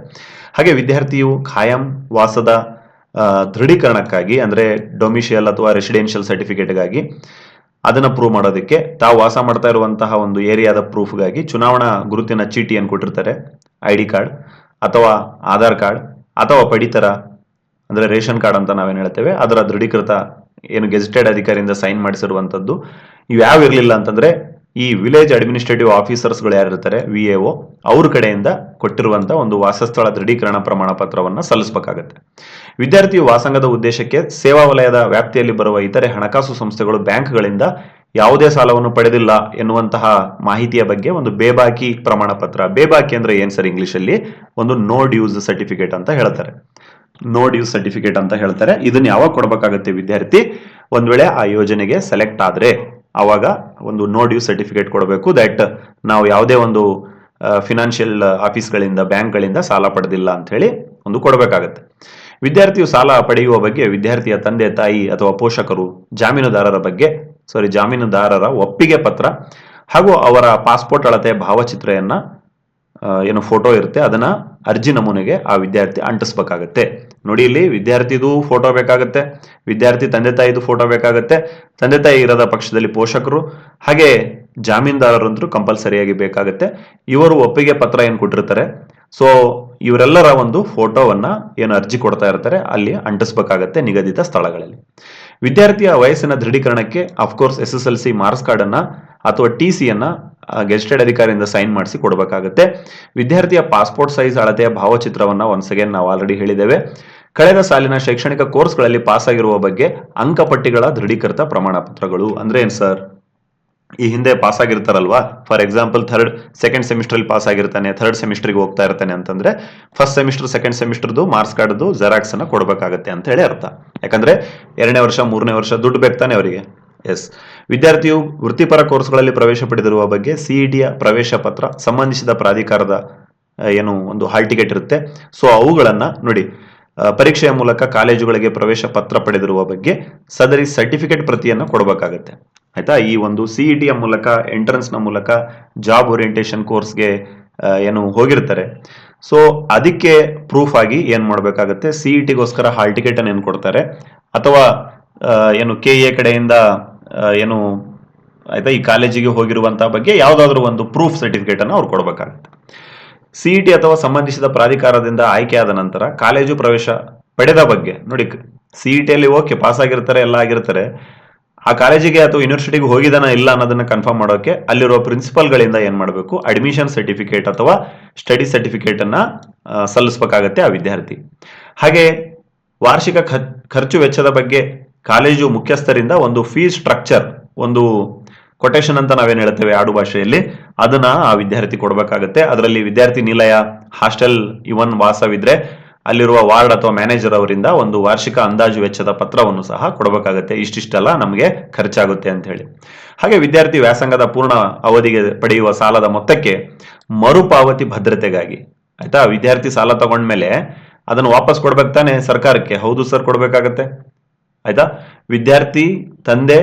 ಹಾಗೆ ವಿದ್ಯಾರ್ಥಿಯು ಖಾಯಂ ವಾಸದ ದೃಢೀಕರಣಕ್ಕಾಗಿ, ಅಂದ್ರೆ ಡೊಮಿಷಿಯಲ್ ಅಥವಾ ರೆಸಿಡೆನ್ಷಿಯಲ್ ಸರ್ಟಿಫಿಕೇಟ್ಗಾಗಿ ಅದನ್ನ ಪ್ರೂವ್ ಮಾಡೋದಕ್ಕೆ ತಾವು ವಾಸ ಮಾಡ್ತಾ ಇರುವಂತಹ ಒಂದು ಏರಿಯಾದ ಪ್ರೂಫ್ಗಾಗಿ ಚುನಾವಣಾ ಗುರುತಿನ ಚೀಟಿಯನ್ನು ಕೊಟ್ಟಿರ್ತಾರೆ ಐ ಡಿ ಕಾರ್ಡ್ ಅಥವಾ ಆಧಾರ್ ಕಾರ್ಡ್ ಅಥವಾ ಪಡಿತರ, ಅಂದ್ರೆ ರೇಷನ್ ಕಾರ್ಡ್ ಅಂತ ನಾವೇನು ಹೇಳ್ತೇವೆ, ಅದರ ದೃಢೀಕೃತ ಏನು ಗೆಜೆಟೆಡ್ ಅಧಿಕಾರಿಯಿಂದ ಸೈನ್ ಮಾಡಿಸಿರುವಂತದ್ದು ಇವು ಯಾವ ಇರಲಿಲ್ಲ ಅಂತಂದ್ರೆ, ಈ ವಿಲೇಜ್ ಅಡ್ಮಿನಿಸ್ಟ್ರೇಟಿವ್ ಆಫೀಸರ್ಸ್ಗಳು ಯಾರಿರ್ತಾರೆ ವಿ ಎ ಒ, ಅವ್ರ ಕಡೆಯಿಂದ ಕೊಟ್ಟಿರುವಂಥ ಒಂದು ವಾಸಸ್ಥಳ ದೃಢೀಕರಣ ಪ್ರಮಾಣ ಪತ್ರವನ್ನ ಸಲ್ಲಿಸಬೇಕಾಗತ್ತೆ. ವಿದ್ಯಾರ್ಥಿಯು ವಾಸಂಗದ ಉದ್ದೇಶಕ್ಕೆ ಸೇವಾ ವಲಯದ ವ್ಯಾಪ್ತಿಯಲ್ಲಿ ಬರುವ ಇತರೆ ಹಣಕಾಸು ಸಂಸ್ಥೆಗಳು ಬ್ಯಾಂಕ್ಗಳಿಂದ ಯಾವುದೇ ಸಾಲವನ್ನು ಪಡೆದಿಲ್ಲ ಎನ್ನುವಂತಹ ಮಾಹಿತಿಯ ಬಗ್ಗೆ ಒಂದು ಬೇಬಾಕಿ ಪ್ರಮಾಣ ಪತ್ರ ಬೇಬಾಕಿ ಅಂದ್ರೆ ಏನ್ ಸರ್ ಇಂಗ್ಲಿಷ್ ಅಲ್ಲಿ? ಒಂದು ನೋ ಡ್ಯೂಸ್ ಸರ್ಟಿಫಿಕೇಟ್ ಅಂತ ಹೇಳ್ತಾರೆ. ನೋ ಡ್ಯೂಸ್ ಸರ್ಟಿಫಿಕೇಟ್ ಅಂತ ಹೇಳ್ತಾರೆ. ಇದನ್ನ ಯಾವಾಗ ಕೊಡಬೇಕಾಗುತ್ತೆ ವಿದ್ಯಾರ್ಥಿ? ಒಂದ್ ವೇಳೆ ಆ ಯೋಜನೆಗೆ ಸೆಲೆಕ್ಟ್ ಆದ್ರೆ ಅವಾಗ ಒಂದು ನೋ ಡ್ಯೂಸ್ ಸರ್ಟಿಫಿಕೇಟ್ ಕೊಡಬೇಕು. ದಟ್ ನಾವು ಯಾವುದೇ ಒಂದು ಫಿನಾನ್ಷಿಯಲ್ ಆಫೀಸ್ಗಳಿಂದ ಬ್ಯಾಂಕ್ಗಳಿಂದ ಸಾಲ ಪಡೆದಿಲ್ಲ ಅಂತ ಹೇಳಿ ಒಂದು ಕೊಡಬೇಕಾಗತ್ತೆ. ವಿದ್ಯಾರ್ಥಿಯು ಸಾಲ ಪಡೆಯುವ ಬಗ್ಗೆ, ವಿದ್ಯಾರ್ಥಿಯ ತಂದೆ, ತಾಯಿ ಅಥವಾ ಪೋಷಕರು, ಜಾಮೀನುದಾರರ ಬಗ್ಗೆ ಸಾರಿ ಜಾಮೀನುದಾರರ ಒಪ್ಪಿಗೆ ಪತ್ರ ಹಾಗೂ ಅವರ ಪಾಸ್ಪೋರ್ಟ್ ಅಳತೆ ಭಾವಚಿತ್ರಯನ್ನ ಏನು ಫೋಟೋ ಇರುತ್ತೆ, ಅದನ್ನ ಅರ್ಜಿ ನಮೂನೆಗೆ ಆ ವಿದ್ಯಾರ್ಥಿ ಅಂಟಿಸ್ಬೇಕಾಗತ್ತೆ. ನೋಡಿ ಇಲ್ಲಿ, ವಿದ್ಯಾರ್ಥಿದು ಫೋಟೋ ಬೇಕಾಗತ್ತೆ, ವಿದ್ಯಾರ್ಥಿ ತಂದೆ ತಾಯಿದು ಫೋಟೋ ಬೇಕಾಗತ್ತೆ, ತಂದೆ ತಾಯಿ ಇರದ ಪಕ್ಷದಲ್ಲಿ ಪೋಷಕರು, ಹಾಗೆ ಜಾಮೀನ್ದಾರರಂತೂ ಕಂಪಲ್ಸರಿಯಾಗಿ ಬೇಕಾಗತ್ತೆ. ಇವರು ಒಪ್ಪಿಗೆ ಪತ್ರ ಏನು ಕೊಟ್ಟಿರ್ತಾರೆ ಸೊ ಇವರೆಲ್ಲರ ಒಂದು ಫೋಟೋವನ್ನ ಏನು ಅರ್ಜಿ ಕೊಡ್ತಾ ಇರ್ತಾರೆ, ಅಲ್ಲಿ ಅಂಟಿಸ್ಬೇಕಾಗತ್ತೆ ನಿಗದಿತ ಸ್ಥಳಗಳಲ್ಲಿ. ವಿದ್ಯಾರ್ಥಿಯ ವಯಸ್ಸಿನ ದೃಢೀಕರಣಕ್ಕೆ of course S S L C marks card ಅನ್ನ ಅಥವಾ ಟಿ ಸಿ ಅನ್ನ ಗೆಸ್ಟೆಡ್ ಅಧಿಕಾರಿಯಿಂದ ಸೈನ್ ಮಾಡಿಸಿ ಕೊಡಬೇಕಾಗುತ್ತೆ. ವಿದ್ಯಾರ್ಥಿಯ ಪಾಸ್ಪೋರ್ಟ್ ಸೈಜ್, ಅಳತೆಯ ಭಾವಚಿತ್ರವನ್ನ ಒನ್ಸ್ ಅಗೇನ್ ನಾವು ಆಲ್ರೆಡಿ ಹೇಳಿದ್ದೇವೆ. ಕಳೆದ ಸಾಲಿನ ಶೈಕ್ಷಣಿಕ ಕೋರ್ಸ್ಗಳಲ್ಲಿ ಪಾಸ್ ಆಗಿರುವ ಬಗ್ಗೆ ಅಂಕಪಟ್ಟಿಗಳ ದೃಢೀಕೃತ ಪ್ರಮಾಣ ಪತ್ರಗಳು ಅಂದ್ರೆ ಏನ್ ಸರ್? ಈ ಹಿಂದೆ pass ಆಗಿರ್ತಾರಲ್ವಾ for example third second semester pass ಆಗಿರ್ತಾನೆ ಥರ್ಡ್ ಸೆಮಿಸ್ಟರ್ಗೆ ಹೋಗ್ತಾ ಇರ್ತಾನೆ ಅಂತಂದ್ರೆ ಫಸ್ಟ್ ಸೆಮಿಸ್ಟರ್ ಸೆಕೆಂಡ್ ಸೆಮಿಸ್ಟರ್ದು ಮಾರ್ಕ್ಸ್ ಕಾರ್ಡ್ದು ಜೆರಾಕ್ಸ್ ಅನ್ನ ಕೊಡಬೇಕಾಗತ್ತೆ ಅಂತ ಹೇಳಿ ಅರ್ಥ. ಯಾಕಂದ್ರೆ ಎರಡನೇ ವರ್ಷ, ಮೂರನೇ ವರ್ಷ ದುಡ್ಡು ಬೇಕಾನೆ ಅವರಿಗೆ. ಎಸ್ ವಿದ್ಯಾರ್ಥಿಯು ವೃತ್ತಿಪರ ಕೋರ್ಸ್ಗಳಲ್ಲಿ ಪ್ರವೇಶ ಪಡೆದಿರುವ ಬಗ್ಗೆ ಸಿಇಟಿಯ ಪ್ರವೇಶ ಪತ್ರ ಸಂಬಂಧಿಸಿದ ಪ್ರಾಧಿಕಾರದ ಏನು ಒಂದು ಹಾಲ್ ಟಿಕೆಟ್ ಇರುತ್ತೆ. ಸೊ ಅವುಗಳನ್ನು ನೋಡಿ ಪರೀಕ್ಷೆಯ ಮೂಲಕ ಕಾಲೇಜುಗಳಿಗೆ ಪ್ರವೇಶ ಪತ್ರ ಪಡೆದಿರುವ ಬಗ್ಗೆ ಸದರಿ ಸರ್ಟಿಫಿಕೇಟ್ ಪ್ರತಿಯನ್ನು ಕೊಡಬೇಕಾಗತ್ತೆ. ಆಯ್ತಾ? ಈ ಒಂದು ಸಿಇಟಿಯ ಮೂಲಕ ಎಂಟ್ರೆನ್ಸ್ನ ಮೂಲಕ ಜಾಬ್ ಓರಿಯಂಟೇಷನ್ ಕೋರ್ಸ್ಗೆ ಏನು ಹೋಗಿರ್ತಾರೆ. ಸೊ ಅದಕ್ಕೆ ಪ್ರೂಫ್ ಆಗಿ ಏನು ಮಾಡಬೇಕಾಗತ್ತೆ? ಸಿ ಇ ಟಿಗೋಸ್ಕರ ಹಾಲ್ ಟಿಕೆಟ್ ಏನು ಕೊಡ್ತಾರೆ? ಅಥವಾ ಏನು ಕೆ ಎ ಕಡೆಯಿಂದ ಏನು, ಆಯಿತಾ? ಈ ಕಾಲೇಜಿಗೆ ಹೋಗಿರುವಂಥ ಬಗ್ಗೆ ಯಾವುದಾದ್ರೂ ಒಂದು ಪ್ರೂಫ್ ಸರ್ಟಿಫಿಕೇಟ್ ಅನ್ನು ಅವ್ರು ಕೊಡಬೇಕಾಗುತ್ತೆ. ಟಿ ಅಥವಾ ಸಂಬಂಧಿಸಿದ ಪ್ರಾಧಿಕಾರದಿಂದ ಆಯ್ಕೆಯಾದ ನಂತರ ಕಾಲೇಜು ಪ್ರವೇಶ ಪಡೆದ ಬಗ್ಗೆ, ನೋಡಿ ಸಿಇಟಿಯಲ್ಲಿ ಓಕೆ ಪಾಸ್ ಆಗಿರ್ತಾರೆ, ಎಲ್ಲ ಆಗಿರ್ತಾರೆ. ಆ ಕಾಲೇಜಿಗೆ ಅಥವಾ ಯೂನಿವರ್ಸಿಟಿಗೆ ಹೋಗಿದಾನ ಇಲ್ಲ ಅನ್ನೋದನ್ನ ಕನ್ಫರ್ಮ್ ಮಾಡೋಕೆ ಅಲ್ಲಿರುವ ಪ್ರಿನ್ಸಿಪಲ್ಗಳಿಂದ ಏನ್ ಮಾಡಬೇಕು? ಅಡ್ಮಿಷನ್ ಸರ್ಟಿಫಿಕೇಟ್ ಅಥವಾ ಸ್ಟಡಿ ಸರ್ಟಿಫಿಕೇಟ್ ಅನ್ನ ಸಲ್ಲಿಸಬೇಕಾಗತ್ತೆ ಆ ವಿದ್ಯಾರ್ಥಿ. ಹಾಗೆ ವಾರ್ಷಿಕ ಖರ್ಚು ವೆಚ್ಚದ ಬಗ್ಗೆ ಕಾಲೇಜು ಮುಖ್ಯಸ್ಥರಿಂದ ಒಂದು ಫೀಸ್ ಸ್ಟ್ರಕ್ಚರ್ ಒಂದು ಕೊಟೇಶನ್ ಅಂತ ನಾವೇನು ಹೇಳ್ತೇವೆ ಆಡು ಭಾಷೆಯಲ್ಲಿ, ಅದನ್ನ ಆ ವಿದ್ಯಾರ್ಥಿ ಕೊಡಬೇಕಾಗತ್ತೆ. ಅದರಲ್ಲಿ ವಿದ್ಯಾರ್ಥಿ ನಿಲಯ ಹಾಸ್ಟೆಲ್ ಇವನ್ ವಾಸವಿದ್ರೆ ಅಲ್ಲಿರುವ ವಾರ್ಡ್ ಅಥವಾ ಮ್ಯಾನೇಜರ್ ಅವರಿಂದ ಒಂದು ವಾರ್ಷಿಕ ಅಂದಾಜು ವೆಚ್ಚದ ಪತ್ರವನ್ನು ಸಹ ಕೊಡಬೇಕಾಗುತ್ತೆ. ಇಷ್ಟಿಷ್ಟೆಲ್ಲ ನಮಗೆ ಖರ್ಚಾಗುತ್ತೆ ಅಂತ ಹೇಳಿ. ಹಾಗೆ ವಿದ್ಯಾರ್ಥಿ ವ್ಯಾಸಂಗದ ಪೂರ್ಣ ಅವಧಿಗೆ ಪಡೆಯುವ ಸಾಲದ ಮೊತ್ತಕ್ಕೆ ಮರುಪಾವತಿ ಭದ್ರತೆಗಾಗಿ. ಆಯ್ತಾ? ವಿದ್ಯಾರ್ಥಿ ಸಾಲ ತಗೊಂಡ್ಮೇಲೆ ಅದನ್ನು ವಾಪಸ್ ಕೊಡ್ಬೇಕು ತಾನೆ ಸರ್ಕಾರಕ್ಕೆ? ಹೌದು ಸರ್, ಕೊಡಬೇಕಾಗತ್ತೆ. ಆಯ್ತಾ? ವಿದ್ಯಾರ್ಥಿ, ತಂದೆ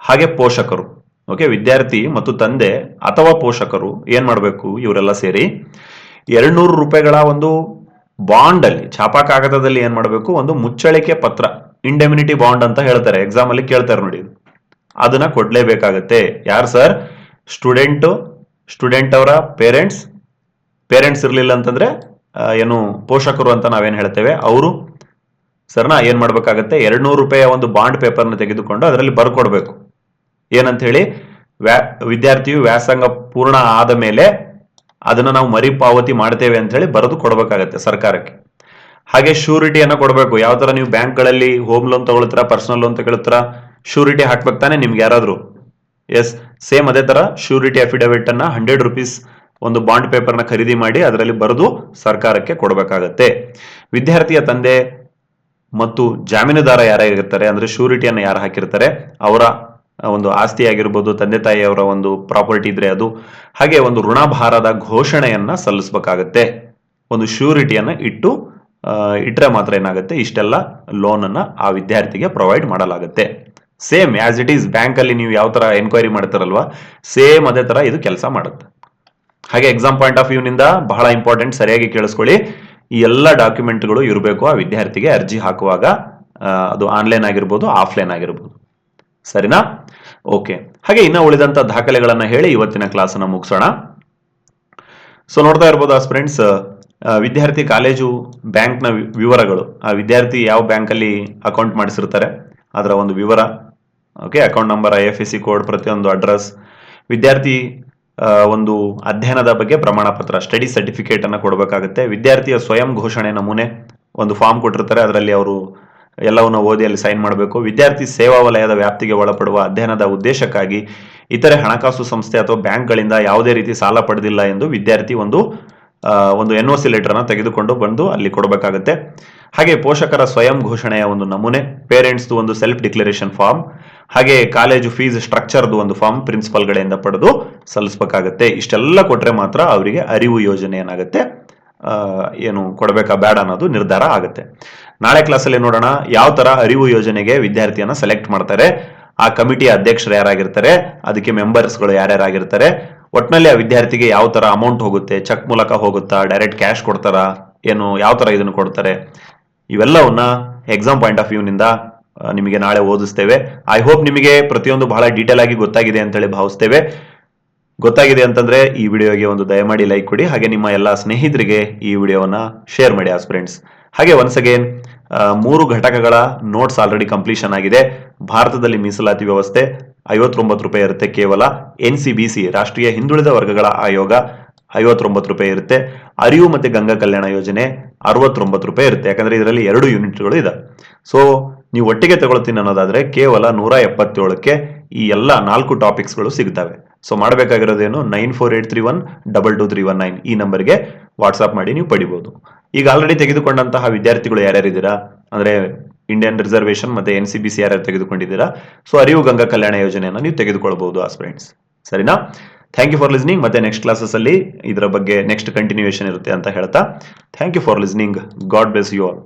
ಹಾಗೆ ಪೋಷಕರು. ಓಕೆ? ವಿದ್ಯಾರ್ಥಿ ಮತ್ತು ತಂದೆ ಅಥವಾ ಪೋಷಕರು ಏನ್ ಮಾಡಬೇಕು? ಇವರೆಲ್ಲ ಸೇರಿ ಎರಡ್ನೂರು ರೂಪಾಯಿಗಳ ಒಂದು ಬಾಂಡ್ ಅಲ್ಲಿ ಛಾಪಾ ಕಾಗದದಲ್ಲಿ ಏನ್ ಮಾಡಬೇಕು? ಒಂದು ಮುಚ್ಚಳಿಕೆ ಪತ್ರ ಇಂಡೆಮಿನಿಟಿ ಬಾಂಡ್ ಅಂತ ಹೇಳ್ತಾರೆ. ಎಕ್ಸಾಮ್ ಅಲ್ಲಿ ಕೇಳ್ತಾರೆ ನೋಡಿ. ಅದನ್ನ ಕೊಡ್ಲೇಬೇಕಾಗತ್ತೆ. ಯಾರು ಸರ್? ಸ್ಟೂಡೆಂಟ್ ಸ್ಟೂಡೆಂಟ್ ಅವರ ಪೇರೆಂಟ್ಸ್ ಪೇರೆಂಟ್ಸ್ ಇರಲಿಲ್ಲ ಅಂತಂದ್ರೆ ಏನು, ಪೋಷಕರು ಅಂತ ನಾವೇನ್ ಹೇಳ್ತೇವೆ? ಅವರು. ಸರ್ನ ಏನ್ ಮಾಡ್ಬೇಕಾಗತ್ತೆ? ಎರಡ್ ನೂರು ರೂಪಾಯಿಯ ಒಂದು ಬಾಂಡ್ ಪೇಪರ್ನ ತೆಗೆದುಕೊಂಡು ಅದರಲ್ಲಿ ಬರ್ಕೊಡ್ಬೇಕು. ಏನಂತ ಹೇಳಿ ವ್ಯಾ, ವಿದ್ಯಾರ್ಥಿಯು ವ್ಯಾಸಂಗ ಪೂರ್ಣ ಆದ ಮೇಲೆ ಅದನ್ನ ನಾವು ಮರಿ ಪಾವತಿ ಮಾಡ್ತೇವೆ ಅಂತ ಹೇಳಿ ಬರೆದು ಕೊಡಬೇಕಾಗತ್ತೆ ಸರ್ಕಾರಕ್ಕೆ. ಹಾಗೆ ಶೂರಿಟಿಯನ್ನು ಕೊಡಬೇಕು. ಯಾವ ತರ ನೀವು ಬ್ಯಾಂಕ್ಗಳಲ್ಲಿ ಹೋಮ್ ಲೋನ್ ತಗೊಳ್ತೀರಾ ಪರ್ಸನಲ್ ಲೋನ್ ತಗೊಳ್ತೀರಾ ಶ್ಯೂರಿಟಿ ಹಾಕ್ಬೇಕು ತಾನೆ ನಿಮ್ಗೆ ಯಾರಾದರೂ? ಎಸ್ ಸೇಮ್ ಅದೇ ತರ ಶ್ಯೂರಿಟಿ ಅಫಿಡವಿಟ್ ಅನ್ನ ಹಂಡ್ರೆಡ್ ರುಪೀಸ್ ಒಂದು ಬಾಂಡ್ ಪೇಪರ್ನ ಖರೀದಿ ಮಾಡಿ ಅದರಲ್ಲಿ ಬರೆದು ಸರ್ಕಾರಕ್ಕೆ ಕೊಡಬೇಕಾಗತ್ತೆ. ವಿದ್ಯಾರ್ಥಿಯ ತಂದೆ ಮತ್ತು ಜಾಮೀನುದಾರ ಯಾರಾಗಿರ್ತಾರೆ, ಅಂದ್ರೆ ಶ್ಯೂರಿಟಿಯನ್ನು ಯಾರು ಹಾಕಿರ್ತಾರೆ, ಅವರ ಒಂದು ಆಸ್ತಿ ಆಗಿರ್ಬೋದು ತಂದೆ ತಾಯಿಯವರ ಒಂದು ಪ್ರಾಪರ್ಟಿ ಇದ್ರೆ ಅದು. ಹಾಗೆ ಒಂದು ಋಣಭಾರದ ಘೋಷಣೆಯನ್ನ ಸಲ್ಲಿಸಬೇಕಾಗತ್ತೆ. ಒಂದು ಶ್ಯೂರಿಟಿಯನ್ನ ಇಟ್ಟು ಇಟ್ಟರೆ ಮಾತ್ರ ಏನಾಗುತ್ತೆ? ಇಷ್ಟೆಲ್ಲ ಲೋನ್ ಅನ್ನ ಆ ವಿದ್ಯಾರ್ಥಿಗೆ ಪ್ರೊವೈಡ್ ಮಾಡಲಾಗುತ್ತೆ. Same as it is bank ಅಲ್ಲಿ ನೀವು ಯಾವ ತರ ಎನ್ಕ್ವೈರಿ ಮಾಡ್ತಾರಲ್ವಾ, ಸೇಮ್ ಅದೇ ತರ ಇದು ಕೆಲಸ ಮಾಡುತ್ತೆ. ಹಾಗೆ ಎಕ್ಸಾಮ್ ಪಾಯಿಂಟ್ ಆಫ್ ವ್ಯೂ ನಿಂದ ಬಹಳ ಇಂಪಾರ್ಟೆಂಟ್ ಸರಿಯಾಗಿ ಕೇಳಿಸ್ಕೊಳ್ಳಿ. ಈ ಎಲ್ಲ ಡಾಕ್ಯುಮೆಂಟ್ಗಳು ಇರಬೇಕು ಆ ವಿದ್ಯಾರ್ಥಿಗೆ ಅರ್ಜಿ ಹಾಕುವಾಗ ಅದು ಆನ್ಲೈನ್ ಆಗಿರ್ಬೋದು ಆಫ್ಲೈನ್ ಆಗಿರ್ಬೋದು. ಸರಿನಾ? ಓಕೆ. ಹಾಗೆ ಇನ್ನ ಉಳಿದಂತ ದಾಖಲೆಗಳನ್ನ ಹೇಳಿ ಇವತ್ತಿನ ಕ್ಲಾಸನ್ನು ಮುಗಿಸೋಣ. ಸೊ ನೋಡ್ತಾ ಇರ್ಬೋದು ಆ ಫ್ರೆಂಡ್ಸ್ ವಿದ್ಯಾರ್ಥಿ ಕಾಲೇಜು ಬ್ಯಾಂಕ್ನ ವಿವರಗಳು. ಆ ವಿದ್ಯಾರ್ಥಿ ಯಾವ ಬ್ಯಾಂಕಲ್ಲಿ ಅಕೌಂಟ್ ಮಾಡಿಸಿರ್ತಾರೆ? ಅದರ ಒಂದು ವಿವರ. Okay, account number I F S C code, ಪ್ರತಿಯೊಂದು ಅಡ್ರೆಸ್. ವಿದ್ಯಾರ್ಥಿ ಒಂದು ಅಧ್ಯಯನದ ಬಗ್ಗೆ ಪ್ರಮಾಣ ಪತ್ರ ಸ್ಟಡಿ ಸರ್ಟಿಫಿಕೇಟ್ ಅನ್ನ ಕೊಡಬೇಕಾಗುತ್ತೆ. ವಿದ್ಯಾರ್ಥಿಯ ಸ್ವಯಂ ಘೋಷಣೆ ನಮೂನೆ ಒಂದು ಫಾರ್ಮ್ ಕೊಟ್ಟಿರ್ತಾರೆ. ಅದರಲ್ಲಿ ಅವರು ಎಲ್ಲವನ್ನು ಓದಿಯಲ್ಲಿ ಸೈನ್ ಮಾಡಬೇಕು. ವಿದ್ಯಾರ್ಥಿ ಸೇವಾ ವಲಯದ ವ್ಯಾಪ್ತಿಗೆ ಒಳಪಡುವ ಅಧ್ಯಯನದ ಉದ್ದೇಶಕ್ಕಾಗಿ ಇತರೆ ಹಣಕಾಸು ಸಂಸ್ಥೆ ಅಥವಾ ಬ್ಯಾಂಕ್ಗಳಿಂದ ಯಾವುದೇ ರೀತಿ ಸಾಲ ಪಡೆದಿಲ್ಲ ಎಂದು ವಿದ್ಯಾರ್ಥಿ ಒಂದು ಒಂದು ಎನ್ ಒ ಸಿ ಲೆಟರ್ ಅನ್ನ ತೆಗೆದುಕೊಂಡು ಬಂದು ಅಲ್ಲಿ ಕೊಡಬೇಕಾಗುತ್ತೆ. ಹಾಗೆ ಪೋಷಕರ ಸ್ವಯಂ ಘೋಷಣೆಯ ಒಂದು ನಮೂನೆ ಪೇರೆಂಟ್ಸ್ ಒಂದು ಸೆಲ್ಫ್ ಡಿಕ್ಲರೇಷನ್ ಫಾರ್ಮ್ ಹಾಗೆ ಕಾಲೇಜು ಫೀಸ್ ಸ್ಟ್ರಕ್ಚರ್ದು ಒಂದು ಫಾರ್ಮ್ ಪ್ರಿನ್ಸಿಪಲ್ಗಳಿಂದ ಪಡೆದು ಸಲ್ಲಿಸಬೇಕಾಗತ್ತೆ. ಇಷ್ಟೆಲ್ಲ ಕೊಟ್ಟರೆ ಮಾತ್ರ ಅವರಿಗೆ ಅರಿವು ಯೋಜನೆ ಏನಾಗುತ್ತೆ? ಏನು ಕೊಡಬೇಕಾ? ಬೇಡ ಅನ್ನೋದು ನಿರ್ಧಾರ ಆಗುತ್ತೆ. ನಾಳೆ ಕ್ಲಾಸಲ್ಲಿ ನೋಡೋಣ ಯಾವ ತರ ಅರಿವು ಯೋಜನೆಗೆ ವಿದ್ಯಾರ್ಥಿಯನ್ನ ಸೆಲೆಕ್ಟ್ ಮಾಡ್ತಾರೆ. ಆ ಕಮಿಟಿಯ ಅಧ್ಯಕ್ಷರು ಯಾರಾಗಿರ್ತಾರೆ, ಅದಕ್ಕೆ ಮೆಂಬರ್ಸ್ಗಳು ಯಾರ್ಯಾರಾಗಿರ್ತಾರೆ. ಒಟ್ಟಿನಲ್ಲಿ ಆ ವಿದ್ಯಾರ್ಥಿಗೆ ಯಾವ ತರ ಅಮೌಂಟ್ ಹೋಗುತ್ತೆ ಚೆಕ್ ಮೂಲಕ ಹೋಗುತ್ತಾ ಡೈರೆಕ್ಟ್ ಕ್ಯಾಶ್ ಕೊಡ್ತಾರಾ, ಏನು, ಯಾವ ತರ ಇದನ್ನು ಕೊಡ್ತಾರೆ. ಇವೆಲ್ಲವನ್ನ ಎಕ್ಸಾಮ್ ಪಾಯಿಂಟ್ ಆಫ್ ವ್ಯೂನಿಂದ ನಿಮಗೆ ನಾಳೆ ಓದಿಸ್ತೇವೆ. ಐ ಹೋಪ್ ನಿಮಗೆ ಪ್ರತಿಯೊಂದು ಬಹಳ ಡೀಟೇಲ್ ಆಗಿ ಗೊತ್ತಾಗಿದೆ ಅಂತೇಳಿ ಭಾವಿಸ್ತೇವೆ. ಗೊತ್ತಾಗಿದೆ ಅಂತಂದ್ರೆ ಈ ವಿಡಿಯೋಗೆ ಒಂದು ದಯಮಾಡಿ ಲೈಕ್ ಕೊಡಿ. ಹಾಗೆ ನಿಮ್ಮ ಎಲ್ಲ ಸ್ನೇಹಿತರಿಗೆ ಈ ವಿಡಿಯೋವನ್ನ ಶೇರ್ ಮಾಡಿ ಆಸ್ ಫ್ರೆಂಡ್ಸ್ ಹಾಗೆ ಒನ್ಸ್ ಅಗೇನ್ ಮೂರು ಘಟಕಗಳ ನೋಟ್ಸ್ ಆಲ್ರೆಡಿ ಕಂಪ್ಲೀಷನ್ ಆಗಿದೆ. ಭಾರತದಲ್ಲಿ ಮೀಸಲಾತಿ ವ್ಯವಸ್ಥೆ ಐವತ್ತೊಂಬತ್ತು ರೂಪಾಯಿ ಇರುತ್ತೆ ಕೇವಲ. ಎನ್ ಸಿ ಬಿ ಸಿ ರಾಷ್ಟ್ರೀಯ ಹಿಂದುಳಿದ ವರ್ಗಗಳ ಆಯೋಗ ಐವತ್ತೊಂಬತ್ತು ರೂಪಾಯಿ ಇರುತ್ತೆ. ಅರಿವು ಮತ್ತೆ ಗಂಗಾ ಕಲ್ಯಾಣ ಯೋಜನೆ ಅರವತ್ತೊಂಬತ್ತು ರೂಪಾಯಿ ಇರುತ್ತೆ. ಯಾಕಂದ್ರೆ ಇದರಲ್ಲಿ ಎರಡು ಯೂನಿಟ್ಗಳು ಇದೆ ಸೊ ನೀವು ಒಟ್ಟಿಗೆ ತಗೊಳ್ತೀನಿ ಅನ್ನೋದಾದ್ರೆ ಕೇವಲ ನೂರ ಎಪ್ಪತ್ತೇಳಕ್ಕೆ ಈ ಎಲ್ಲ ನಾಲ್ಕು ಟಾಪಿಕ್ಸ್ಗಳು ಸಿಗ್ತವೆ so ಮಾಡಬೇಕಾಗಿರೋದೇನು nine four eight three one double two three one nine ಈ ನಂಬರ್ಗೆ ವಾಟ್ಸ್ಆಪ್ ಮಾಡಿ ನೀವು ಪಡಿಬಹುದು ಈಗ ಆಲ್ರೆಡಿ ತೆಗೆದುಕೊಂಡಂತಹ ವಿದ್ಯಾರ್ಥಿಗಳು ಯಾರ್ಯಾರಿದ್ದೀರಾ? ಅಂದ್ರೆ ಇಂಡಿಯನ್ ರಿಸರ್ವೇಷನ್ ಮತ್ತೆ ಎನ್ ಸಿ ಬಿ ಸಿ ಯಾರ್ಯಾರು ತೆಗೆದುಕೊಂಡಿದ್ದೀರಾ? ಸೊ ಅರಿವು ಗಂಗಾ ಕಲ್ಯಾಣ ಯೋಜನೆಯನ್ನು ನೀವು ತೆಗೆದುಕೊಳ್ಬಹುದು ಫ್ರೆಂಡ್ಸ್ ಸರಿನಾ? ಥ್ಯಾಂಕ್ ಯು ಫಾರ್ ಲಿಸ್ನಿಂಗ್ ಮತ್ತೆ ನೆಕ್ಸ್ಟ್ ಕ್ಲಾಸಸ್ ಅಲ್ಲಿ ಇದರ ಬಗ್ಗೆ ನೆಕ್ಸ್ಟ್ ಕಂಟಿನ್ಯೂಯೇಷನ್ ಇರುತ್ತೆ ಅಂತ ಹೇಳ್ತಾ. Thank you for listening God bless you all